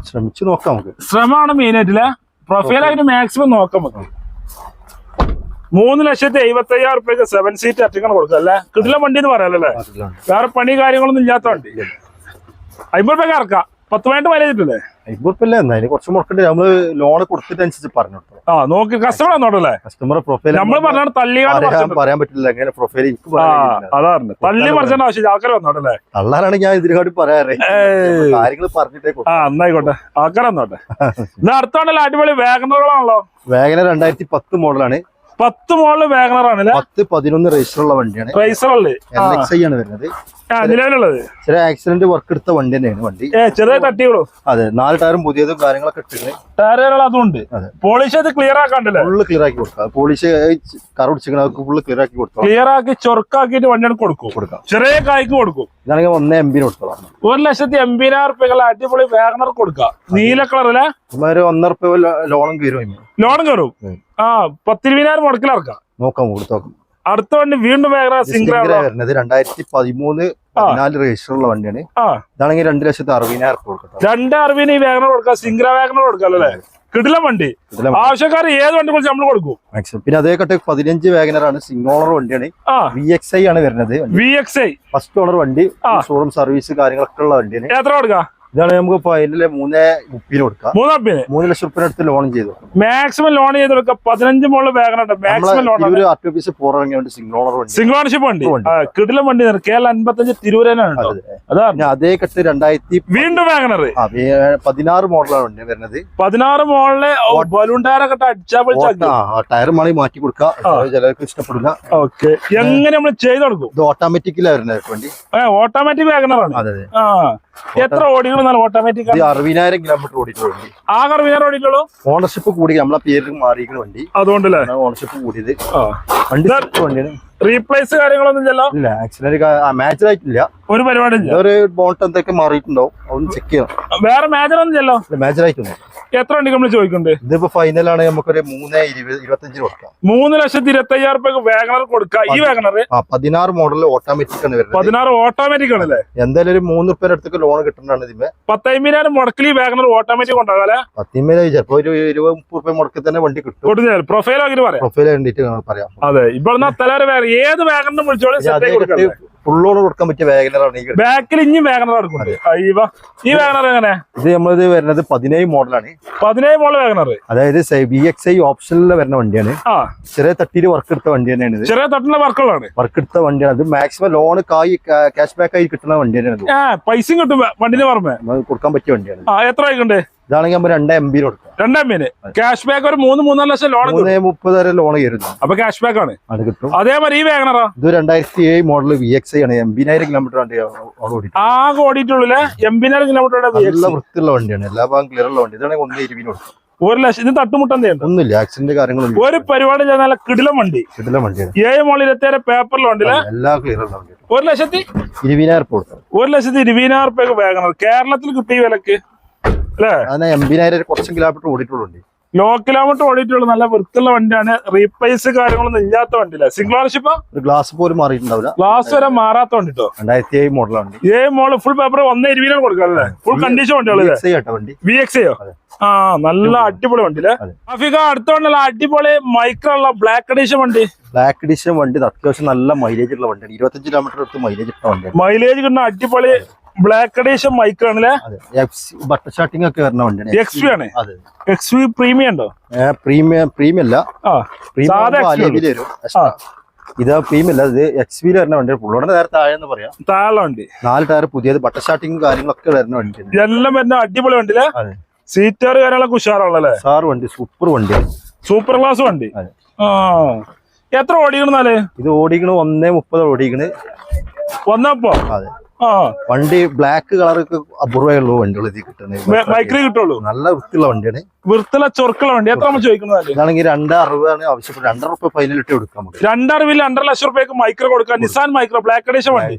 ശ്രമിച്ചു നോക്കാം നമുക്ക്. ശ്രമമാണ് മെയിൻ ആയിട്ടില്ല പ്രൊഫൈൽ പ്രൊഫൈലായിട്ട് മാക്സിമം നോക്കാൻ പറ്റും മൂന്ന് ലക്ഷത്തി എഴുപത്തി അയ്യായിരം റുപ്യക്ക് സെവൻ സീറ്റ് അറ്റിക്കണം കൊടുക്കുക അല്ലേ? കിട്ടില്ല വണ്ടി എന്ന് പറയാലല്ലേ. വേറെ പണി കാര്യങ്ങളൊന്നും ഇല്ലാത്ത വണ്ടി. അമ്പത് റുപ്യക്ക് ഇറക്കാം. പത്ത് പതിനെട്ട് വരെ കിട്ടില്ലേ? അതിന് കുറച്ച് മുടക്കണ്ട്? നമ്മൾ ലോൺ കൊടുത്തിട്ടനുസരിച്ച് പറഞ്ഞു ആ നോക്കി കസ്റ്റമർ കസ്റ്റമർ പ്രൊഫൈൽ നമ്മൾ പറഞ്ഞാൽ തള്ളി പറയാൻ പറ്റില്ല. എങ്ങനെ പ്രൊഫൈൽ എനിക്ക്. അതാണ് തള്ളി മറിച്ചേണ്ട ആവശ്യം ആൾക്കാർ വന്നോട്ടല്ലേ തള്ളാനാണ് ഞാൻ പറയാറ്. കാര്യങ്ങൾ പറഞ്ഞിട്ടേ ആ എന്നായിക്കോട്ടെ. ആൾക്കാർ വന്നോട്ടെ [LAUGHS] ഇന്ന് അടുത്താണല്ലോ അടിപൊളി വേഗനകളാണല്ലോ? വേഗന രണ്ടായിരത്തി പത്ത് മോഡലാണ് പത്ത് മോളിൽ വേഗനറാണല്ലേ പത്ത് പതിനൊന്ന് രജിസ്റ്റർ ഉള്ള വണ്ടിയാണ്. റേസർ ഉള്ളത് ആണ് വരുന്നത്. നിലവിലുള്ളത്? ചില ആക്സിഡന്റ് വർക്ക് എടുത്ത വണ്ടി തന്നെയാണ് വണ്ടി. ചെറിയ തട്ടികളോ? അതെ നാല് ടയറും പുതിയതും കാര്യങ്ങളൊക്കെ ഇട്ടിട്ട് ടയറുകൾ അതുണ്ട് അതെ. പോളിഷ് അത്. ക്ലിയർ ആക്കാണ്ടല്ലേ? ഫുള്ള് ക്ലിയർ ആക്കി കൊടുക്കാം. പോളിഷ് കറുടിച്ചിങ്ങനെ ഫുള്ള് ക്ലിയർ ആക്കി കൊടുക്കാം ക്ലിയർ ആക്കി ചൊറുക്കാക്കിയിട്ട് വണ്ടിയാണ് കൊടുക്കും. കൊടുക്കാം. ചെറിയ കായ്ക്ക് കൊടുക്കും. ഇതാണെങ്കിൽ ഒന്ന് എം ബിന് കൊടുത്തോളാം. ഒരു ലക്ഷത്തി എൺപതിനായിരം റുപ്യകൾ അടിപൊളി വാഗണർ കൊടുക്കാം. നീല കളറിലെ ഒരു ഒന്നര റുപ്യ ലോണും കയറും ലോണും കയറും. ആ പത്തിരുപതിനായിരം മുടക്കിലിറക്കാം നോക്കാം കൊടുത്തോക്കാം അടുത്ത വണ്ടി വീണ്ടും വരുന്നത് രണ്ടായിരത്തി പതിമൂന്ന് പതിനാല് രജിസ്റ്റർ ഉള്ള വണ്ടിയാണ്. ഇതാണെങ്കിൽ രണ്ട് ലക്ഷത്തി അറുപതിനായിരം കൊടുക്കാം രണ്ട് അറുപതിന് ഈ വേഗന കൊടുക്കാം സിംഗ്ര വേഗന കൊടുക്കാം അല്ലേ? കിടില വണ്ടി. ആവശ്യക്കാർ ഏത് വണ്ടി കുറിച്ച് നമ്മൾ കൊടുക്കും. മാക്സിമം പിന്നെ അതേ കട്ട് പതിനഞ്ച് വേഗനറാണ് സിംഗ് ഓണർ വണ്ടിയാണ്. വി എക്സ് ഐ ആണ് വരുന്നത് V X I first owner വണ്ടി ഷോറൂം സർവീസ് കാര്യങ്ങളൊക്കെ ഉള്ള വണ്ടിയാണ്. എത്ര കൊടുക്കാം? ഇതാണ് നമുക്ക് ഫൈനൽ മൂന്നേ മുപ്പിന് കൊടുക്കാം. മൂന്നാപ്പിന്? മൂന്ന് ലക്ഷം റുപ്യ എടുത്ത് ലോൺ ചെയ്തു. മാക്സിമം ലോൺ ചെയ്ത് കൊടുക്കാം പതിനഞ്ച് മുകളിൽ വേഗനുണ്ട് മാക്സിമം ലോൺ നമ്മളെ ആർ ടി ഓഫീസ് പുറങ്ങിയുണ്ട് സിംഗിൾ ഓണർ വണ്ടി. സിംഗിൾ ഓണർഷിപ്പ് വണ്ടി. കിടിലം വണ്ടി കേരള അൻപത്തഞ്ച് തിരൂരനാണ് കേട്ടോ. അതാണ് അതേ. കെട്ട് രണ്ടായിരത്തി വീണ്ടും വേഗനർ പതിനാറ് മോഡലാണ് വണ്ടി വരുന്നത്. പതിനാറ് മോളിൽ ബലൂൺ ടയറൊക്കെ ടയർ മണി മാറ്റി കൊടുക്കാം. ചിലർക്ക് ഇഷ്ടപ്പെടില്ല. ഓക്കെ. എങ്ങനെ നമ്മൾ ചെയ്ത് കൊടുക്കും? ഇത് ഓട്ടോമാറ്റിക്കിലാണ് വരുന്നത് വണ്ടി. ഓട്ടോമാറ്റിക് വേഗനറാണ് അതെ അതെ. ആ. എത്ര ഓടിക്കണം നല്ല ഓട്ടോമാറ്റിക് ഇത് അറുപതിനായിരം കിലോമീറ്റർ ഓടിയിട്ടുള്ള വണ്ടി. ആകെ അറുപതിനായിരം ഓടിക്കുള്ളൂ ഓണർഷിപ്പ് കൂടി നമ്മളെ പേര് മാറിയിരിക്കുന്ന വണ്ടി. അതുകൊണ്ടല്ലേ? ഓണർഷിപ്പ് കൂടിയത്. ആ. വണ്ടി വണ്ടിയാണ്. റീപ്ലേസ് കാര്യങ്ങളൊന്നും ചെല്ലോ ഇല്ല ആക്ച്വലി മാച്ച് ആയിട്ടില്ല. ഒരു പരിപാടി ഒരു ബോട്ട് എന്തൊക്കെ മാറിയിട്ടുണ്ടാവും അതൊന്ന് ചെക്ക് ചെയ്യണം. വേറെ മേജർ ഒന്നും ചെല്ലോ മാച്ച് ആയിട്ടുണ്ട് എത്ര വണ്ടി നമ്മൾ ചോദിക്കുന്നുണ്ട്? ഇതിപ്പോ ഫൈനലാണ് നമുക്കൊരു മൂന്ന് ഇരുപത് ഇരുപത്തഞ്ചിന് കൊടുക്കാം. മൂന്ന് ലക്ഷത്തി ഇരുപത്തി അയ്യായിരം റുപ്യ വേഗണർ കൊടുക്കാം. ഈ വേഗനർ ആ പതിനാറ് മോഡൽ ഓട്ടോമാറ്റിക് ആണ് വരുന്നത്. പതിനാറ് ഓട്ടോമാറ്റിക് ആണല്ലേ? എന്തായാലും ഒരു മൂന്ന് റുപ്യ അടുത്ത് ലോൺ കിട്ടുന്നതാണ് ഇതിന് പത്തമ്പതിനായിരം മുടക്കിൽ ഈ വേഗണർ ഓട്ടോമാറ്റിക് ഉണ്ടാകാല്ലേ പത്തിമേലെ ചിലപ്പോ ഒരു ഇരുപത് മുപ്പത് റുപ്യ മുടക്കി തന്നെ വണ്ടി കിട്ടും. പ്രൊഫൈൽ ആക്കി പറയാം. പ്രൊഫൈൽ കണ്ടിട്ട് പറയാം. അതെ ഇപ്പൊ തലവരെ വേറെ ഏത് വാഗണറും വിളിച്ചോളും സെറ്റ് കൊടുക്കണം ഫുള്ളോട് കൊടുക്കാൻ പറ്റിയ വാഗനറാണ് ബാക്കിൽ ഇനി വാഗണർ എടുക്കുന്നുണ്ട് അയ്യവ ഈ വാഗണർ എങ്ങനെ? ഇത് നമ്മളിത് വരുന്നത് പതിനേഴ് മോഡലാണ് പതിനേഴ് മോഡൽ വാഗണർ അതായത് ബി എക്സ് ഐ ഓപ്ഷനിൽ വരുന്ന വണ്ടിയാണ്. ആ. ചെറിയ തട്ടിയിൽ വർക്ക് എടുത്ത വണ്ടി തന്നെയാണ് ഇത്. ചെറിയ വർക്ക് വർക്കുകളാണ് വർക്ക് എടുത്ത വണ്ടിയാണ്. അത് മാക്സിമം ലോൺ കായി ക്യാഷ് ബാക്ക് ആയി കിട്ടുന്ന വണ്ടി തന്നെയാണ് പൈസയും കിട്ടും വണ്ടിന് പുറമെ. കൊടുക്കാൻ പറ്റിയ വണ്ടിയാണ്. ആ എത്ര ആയിക്കണ്ടേ ഇതാണെങ്കിൽ നമ്മൾ രണ്ട് എം ബി കൊടുക്കാം എം മീന് ക്യാഷ് ബാക്ക് ഒരു മൂന്ന് മൂന്നര ലക്ഷം ലോൺ മൂന്ന് മുപ്പത് വരെ ലോൺ കയറുന്നു. അപ്പൊ ക്യാഷ് ബാക്ക് ആണ്. അത് കിട്ടും. അതേമാതിരി ഈ വാഗണറാ ഇത് രണ്ടായിരത്തി ഏഴ് മോഡൽ വി എക്സ് ആണ്. എൺപതിനായിരം കിലോമീറ്റർ വണ്ടി ആകെ ഓടിയിട്ടുള്ളില്ലേ എൺപതിനായിരം കിലോമീറ്ററുടെ നല്ല വൃത്തിയുള്ള വണ്ടിയാണ്. എല്ലാ ഭാഗം ക്ലിയർ ഉള്ള വണ്ടി. ഇതാണെങ്കിൽ ഒന്ന് ഇരുപതിന് കൊടുക്കും. ഒരു ലക്ഷം ഇത് തട്ടുമുട്ടം ചെയ്യണ്ട ഒന്നുമില്ല. ആക്സിഡന്റ് കാര്യങ്ങളൊന്നും ഒരു പരിപാടി നല്ല കിടിലം വണ്ടി. കിടിലം വണ്ടിയാണ്. ഏഴ് മോളിൽ ഇരുപത്തിയേഴ് പേപ്പറിലുണ്ടല്ലേ എല്ലാ ക്ലിയർ ഒരു ലക്ഷത്തി ഇരുപതിനായിരം ഒരു ലക്ഷത്തി ഇരുപതിനായിരം വാഗണർ കേരളത്തിൽ കിട്ടിയ വിലക്ക് അല്ലേ? അതിന് എൺപതിനായിരം കുറച്ച് കിലോമീറ്റർ ഓടിയിട്ടുള്ളൂ ലോ കിലോമീറ്റർ ഓടിയിട്ടുള്ള. നല്ല വൃത്തിയുള്ള വണ്ടിയാണ്. റീപ്ലേസ് കാര്യങ്ങളൊന്നും ഇല്ലാത്ത വണ്ടിയില്ല? സിംഗിൾ ഓണർഷിപ്പ് ഗ്ലാസ് പോലും മാറിയിട്ടുണ്ടാവില്ല. ഗ്ലാസ് വരെ മാറാത്ത വണ്ടിട്ടോ? രണ്ടായിരത്തി ഏഴ് മോഡലാണ് വണ്ടി. ഏഴ് മോഡൽ ഫുൾ പേപ്പർ ഒന്ന് ഇരുപതിനാണ് കൊടുക്കാല്ലേ ഫുൾ കണ്ടീഷൻ വണ്ടികളല്ലേ വണ്ടി. വി എക്സ് യോ? ആ നല്ല അടിപൊളി. വണ്ടി അല്ലേ അഫിക അടുത്ത വണ്ടിയല്ല അടിപൊളി മൈക്രോ ഉള്ള ബ്ലാക്ക് എഡീഷൻ വണ്ടി. ബ്ലാക്ക് എഡിഷൻ വണ്ടി അത്യാവശ്യം നല്ല മൈലേജ് ഉള്ള വണ്ടിയാണ്. ഇരുപത്തഞ്ച് കിലോമീറ്റർ അടുത്ത് മൈലേജ് ഇട്ട വണ്ടിയാണ്. മൈലേജ് കിട്ടുന്ന അടിപൊളി ബ്ലാക്ക് അഡീഷൻ മൈക്ക് ആണല്ലേ? ബട്ടർ ഒക്കെ വരുന്ന വണ്ടിയാണ്. എക്സ് വി ആണ്. എക്സ് വി പ്രീമിയം ഉണ്ടോ? പ്രീമിയം പ്രീമിയം അല്ല. ഇത് പ്രീമിയം അല്ല ഇത് എക്സ് വിയിൽ വരുന്ന വണ്ടി പുള്ളോടെ നേരെ താഴെ എന്ന് പറയാം. താഴെ വണ്ടി. നാല് ടയർ പുതിയത് ബട്ടർ സ്റ്റാർട്ടിങ് കാര്യങ്ങളൊക്കെ വരുന്ന വണ്ടി എല്ലാം വരുന്ന അടിപൊളി വണ്ടിയില്ലേ? അതെ. സീറ്റാർ കാര്യങ്ങളൊക്കെ ഉഷാറാണല്ലേ? സാർ വണ്ടി സൂപ്പർ വണ്ടി. സൂപ്പർ ക്ലാസ് വണ്ടി. ആ. എത്ര ഓടിക്കണെന്നാൽ ഇത് ഓടിക്കണ് ഒന്നേ മുപ്പത് ഓടിക്കണ്. വന്നപ്പോ അതെ. വണ്ടി ബ്ലാക്ക് കളറൊക്കെ അപൂർവമുള്ളൂ വണ്ടികൾ ഇതിൽ കിട്ടുന്നത് കിട്ടുള്ളൂ? നല്ല വൃത്തിയുള്ള വണ്ടിയാണ്. വൃത്തിയുള്ള ചൊറുക്കുള്ള വണ്ടി. എത്ര നമ്മൾ ചോദിക്കുന്നതല്ലേ ഇതാണെങ്കിൽ രണ്ട് അറുപതാണ് ആവശ്യപ്പെട്ടത്. രണ്ടര റുപ്യ ഫൈനലിട്ട് കൊടുക്കാൻ നമുക്ക് രണ്ടറിവിൽ രണ്ടര ലക്ഷം റുപ്യക്ക് മൈക്രോ കൊടുക്കാം. നിസാൻ മൈക്രോ ബ്ലാക്ക് അഡീഷൻ വണ്ടി.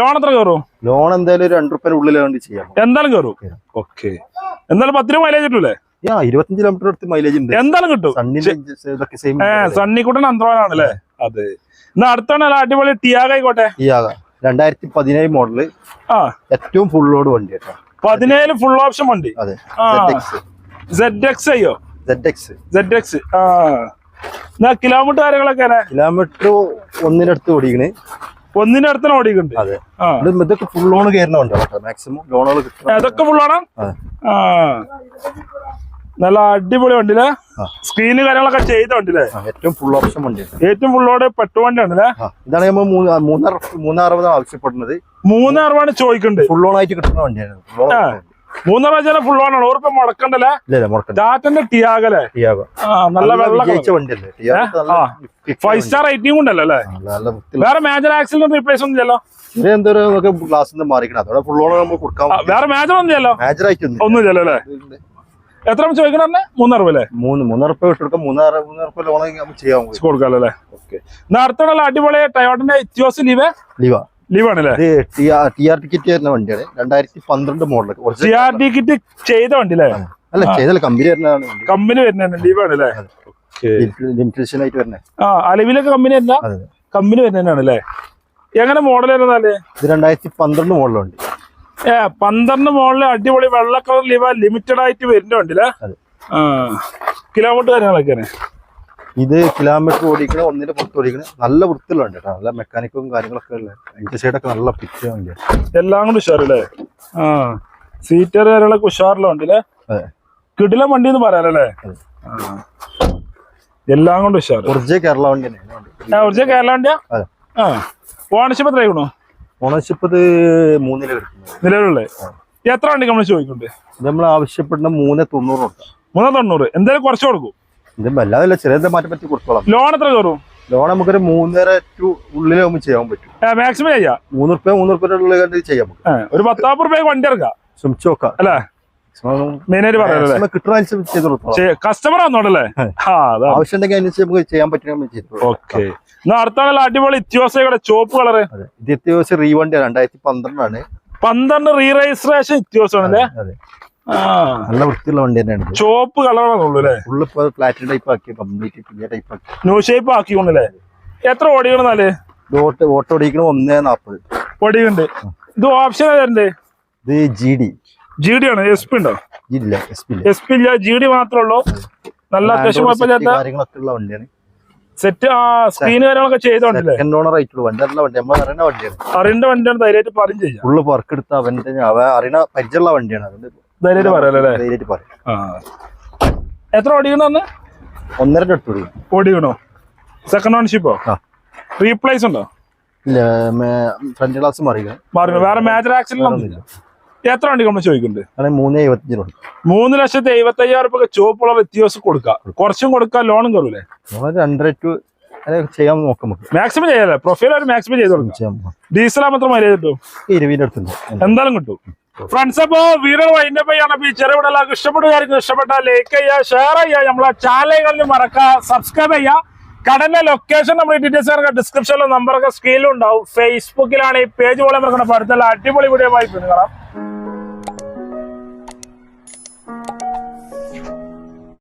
ലോൺ എത്ര കയറും? ലോൺ എന്തായാലും ഒരു രണ്ട് റുപ്യ ഉള്ളിൽ വേണ്ടി ചെയ്യാം. എന്തായാലും കയറും? ഓക്കെ. എന്തായാലും പത്തിന് മൈലേജ് കിട്ടൂലേ? ഇരുപത്തഞ്ച് കിലോമീറ്റർ അടുത്ത് മൈലേജ് ഉണ്ട്. എന്തായാലും കിട്ടും. സണ്ണി സണ്ണിക്കുട്ടൻ അന്ത്രവാനാണല്ലേ? അതെ. എന്നാ അടുത്താണ് അടിപൊളി ടിയാഗ ആയിക്കോട്ടെ. ആകാ രണ്ടായിരത്തി പതിനേഴ് മോഡൽ ആ. ഏറ്റവും ഫുൾ ലോഡ് വണ്ടി കേട്ടോ. പതിനേഴ് ഫുൾ ഓപ്ഷൻ വണ്ടി. അതെ. കിലോമീറ്റർ കാര്യങ്ങളൊക്കെ കിലോമീറ്റർ ഒന്നിനടുത്ത് ഓടിക്കണേ. ഒന്നിന്റെ അടുത്ത് ഓടിക്കുന്നുണ്ട് അതെ. ഇതൊക്കെ ഫുൾ ലോൺ കയറുന്ന വണ്ടിയാണ് മാക്സിമം ലോണുകൾ കിട്ടും അതൊക്കെ ഫുള്ളാണ് അതെ. നല്ല അടിപൊളി വണ്ടിലെ. സ്ക്രീന് കാര്യങ്ങളൊക്കെ ചെയ്ത വണ്ടിലേ ഏറ്റവും ഫുൾ ഓപ്ഷൻ വണ്ടി. ഏറ്റവും ഫുള്ളോട് പെട്ടുവണ്ടിയാണല്ലേ ആണല്ലേ ഇതാണ് നമ്മൾ മൂന്നാർ മൂന്നാറുപത് ആവശ്യപ്പെടുന്നത്. മൂന്നാറുപാണ് ചോദിക്കുന്നത് ചോദിക്കുന്നുണ്ട് ഫുൾ ഓൺ ആയിട്ട് കിട്ടുന്ന വണ്ടിയാണ് മൂന്നാറ് ഫുൾ ഓൺ ഓണാണ് ഓർപ്പം മുടക്കണ്ടല്ലേ? ടാറ്റന്റെ ടിയാഗല്ലേ ടിയാഗോ നല്ല വെള്ളം വണ്ടിയല്ലേ? ഫൈവ് സ്റ്റാർ റേറ്റിംഗ് ഉണ്ടല്ലോ അല്ലേ? വേറെ മേജർ ആക്സിഡന്റ് റീപ്ലേസ് ഒന്നും ഇല്ലല്ലോ? ചെറിയ എന്തോ നമുക്ക് ഗ്ലാസ് മാറിക്കണം അതോടെ ഫുൾ ഓൺ നമുക്ക് കൊടുക്കാം വേറെ മേജർ ഒന്നും മാജർ മേജർ ആയിട്ടൊന്നും ഒന്നും ഇല്ലല്ലോ അല്ലേ എത്ര ചോദിക്കണേ മൂന്നറുപ അല്ലേ മൂന്ന് വിട്ട് കൊടുക്കാം മൂന്നാറ് മൂന്നര ലോൺ നമുക്ക് ചെയ്യാൻ കൊടുക്കാലോ അല്ലേ ഓക്കെ. അടുത്തുള്ള അടിപൊളി ടയോട്ടിന്റെ Etios Liva? Liva. ലീവാണല്ലേ? T R T kit ticket വരുന്ന വണ്ടിയാണ്. രണ്ടായിരത്തി പന്ത്രണ്ട് model C R T kit ചെയ്ത വണ്ടി അല്ലേ അല്ല ചെയ്തല്ല കമ്പനി വരുന്നതാണ് കമ്പനി വരുന്ന ലീവ് ആണല്ലേ ലിമിറ്റേഷൻ ആയിട്ട് വരുന്നത് ആ അലവിലൊക്കെ കമ്പനി അല്ല അതെ. കമ്പനി വരുന്നതാണ് അല്ലേ എങ്ങനെ മോഡൽ വരുന്നാൽ ഇത് രണ്ടായിരത്തി പന്ത്രണ്ട് മോഡലുണ്ട് ഏ പന്ത്രണ്ട് മോഡൽ അടിപൊളി വെള്ള കളർ ലീവ ലിമിറ്റഡ് ആയിട്ട് വരുന്നുണ്ട് കിലോമീറ്റർ കാര്യങ്ങളൊക്കെ ഇത് കിലോമീറ്റർ ഓടിക്കണ ഒന്നിന്റെ പുറത്ത് ഓടിക്കണ നല്ല വൃത്തിയുള്ള വണ്ടി കേട്ടോ. നല്ല മെക്കാനിക്കും കാര്യങ്ങളൊക്കെ ഉള്ള അഞ്ച് സൈഡൊക്കെ നല്ല പിച്ച് എല്ലാം കൂടി ഉഷാറല്ലേ? ആ സീറ്റർ കാര്യങ്ങളൊക്കെ ഉഷാറില്ല വണ്ടിയില്ലേ അതെ. കിടില വണ്ടി എന്ന് പറയാലല്ലേ. എല്ലാം കൊണ്ട് ഒറിജിനൽ കേരള വണ്ടി ഒറിജിനൽ കേരള വണ്ടിയാ? ഓണർഷിപ്പ് എത്ര ആയിക്കണോ ഓണർഷിപ്പ് ഇത് മൂന്നിൽ നിലവിലുള്ള? എത്ര വണ്ടി നമ്മൾ ചോദിക്കുന്നുണ്ട്? ഇത് നമ്മൾ ആവശ്യപ്പെടുന്ന മൂന്ന് തൊണ്ണൂറ് കൊടുക്കാം മൂന്ന് തൊണ്ണൂറ്. എന്തായാലും കുറച്ച് കൊടുക്കും. ഇത് വല്ലാതല്ല ചെറിയ മാറ്റം പറ്റി കൊടുത്തോളാം. ലോൺ എത്ര കയറും ലോൺ നമുക്കൊരു മൂന്നര ടു ഉള്ളിൽ നമുക്ക് ചെയ്യാൻ പറ്റും. മാക്സിമം ചെയ്യാം. മൂന്ന് റുപ്യ മൂന്ന് റുപ്യ ഉള്ളിൽ കണ്ട് ചെയ്യാം ഒരു പത്താപ്പ് റുപ്യ വണ്ടി ഇറക്കാം. ശ്രമിച്ചു നോക്കാം. അല്ലേ? മെയിനായിട്ട് കസ്റ്റമർ ആവശ്യം ഉണ്ടെങ്കിൽ നമുക്ക് ചെയ്യാൻ പറ്റുന്ന. ഓക്കെ. എന്നാ അടിപൊളി ഇത്യോസയുടെ ചോപ്പ് കളറ് ഇത് റീവണ്ടി രണ്ടായിരത്തി പന്ത്രണ്ടാണ്. പന്ത്രണ്ട് റീ രജിസ്ട്രേഷൻ നല്ല വൃത്തിയുള്ള വണ്ടി തന്നെയാണ് ചോപ്പ് കളറാണുള്ളൂ അല്ലേ? ഇപ്പോൾ ടൈപ്പ് ആക്കി കംപ്ലീറ്റ് ടൈപ്പ് ആക്കി. ന്യൂ ഷേപ്പ് ആക്കിക്കൊണ്ടല്ലേ എത്ര ഓടിക്കണെന്നാൽ ഓട്ടോ ഓടിക്കണം ഒന്നേ നാപ്പത്. ഓടിക്കുന്നുണ്ട് ഇത് ഓപ്ഷൻ തരണ്ടേ ഇത് ജി ഡി ജി ഡി ആണ്? എസ് പി ഉണ്ടോ? ഇല്ല എസ് പി ഇല്ല. ജി ഡി മാത്രമേ ഉള്ളൂ. നല്ല അത്യാവശ്യം കുഴപ്പമില്ലാത്ത സെറ്റ് ആ സ്ക്രീൻ കാര്യങ്ങളൊക്കെ ചെയ്തോണ്ടല്ലേ അറിയേണ്ട വണ്ടിയാണ്. ധൈര്യമായിട്ട് പറയും ചെയ്യാം. ഫുള്ള് വർക്ക് എടുത്ത അവന്റെ അവ അറിയണ പരിചയമുള്ള വണ്ടിയാണ്. ധൈര്യമായിട്ട് ധൈര്യമായിട്ട് പറയും. എത്ര ഓടിക്കണോന്ന് ഒന്നര അടുത്ത് ഓടിക്കണോ? സെക്കൻഡ് ഓൺഷിപ്പോ റീപ്ലേസ് ഉണ്ടോ? ഇല്ല ഫ്രണ്ട് ക്ലാസ് മാറി മാറി വേറെ മേജർ ആക്സിഡന്റ് ഒന്നുമില്ല. എത്ര വണ്ടി നമ്മൾ ചോദിക്കുന്നുണ്ട്? മൂന്ന് എഴുപത്തഞ്ചിന് കൊടുക്കും. മൂന്ന് ലക്ഷത്തി എഴുപത്തി അയ്യായിരം രൂപ ചുവപ്പുള്ള വ്യത്യാസം കൊടുക്കാം. കുറച്ചും കൊടുക്കാം ലോണും കയറൂലേ? രണ്ടര ടു ചെയ്യാൻ നോക്കാം മാക്സിമം ചെയ്യാല്ലേ പ്രൊഫൈൽ ഒരു മാക്സിമം ചെയ്ത് കൊടുക്കാം. ഡീസൽ മാത്രം മര്യാദ കിട്ടും? ഇരുപതിന്റെ അടുത്തുണ്ട് എന്തായാലും കിട്ടും. ഫ്രണ്ട്സ് അപ്പോ വീഡിയോ വൈൻഡ് അപ്പ് ഈ ചെറിയ എല്ലാവർക്കും ഇഷ്ടപ്പെട്ട കാര്യം ഇഷ്ടപ്പെട്ടാൽ ലൈക്ക് ചെയ്യുക ഷെയർ ചെയ്യുക. നമ്മളെ ചാനലുകളിൽ മറക്ക സബ്സ്ക്രൈബ് ചെയ്യുക. കടന്റെ ലൊക്കേഷൻ നമ്മുടെ ഡീറ്റെയിൽസ് ഡിസ്ക്രിപ്ഷനിലും നമ്പറൊക്കെ സ്ക്രീനിലും ഉണ്ടാവും. ഫേസ്ബുക്കിലാണ് ഈ പേജ് പോലെ മറക്കണം അടുത്തുള്ള അടിപൊളി വീഡിയോ ആയി കാണാം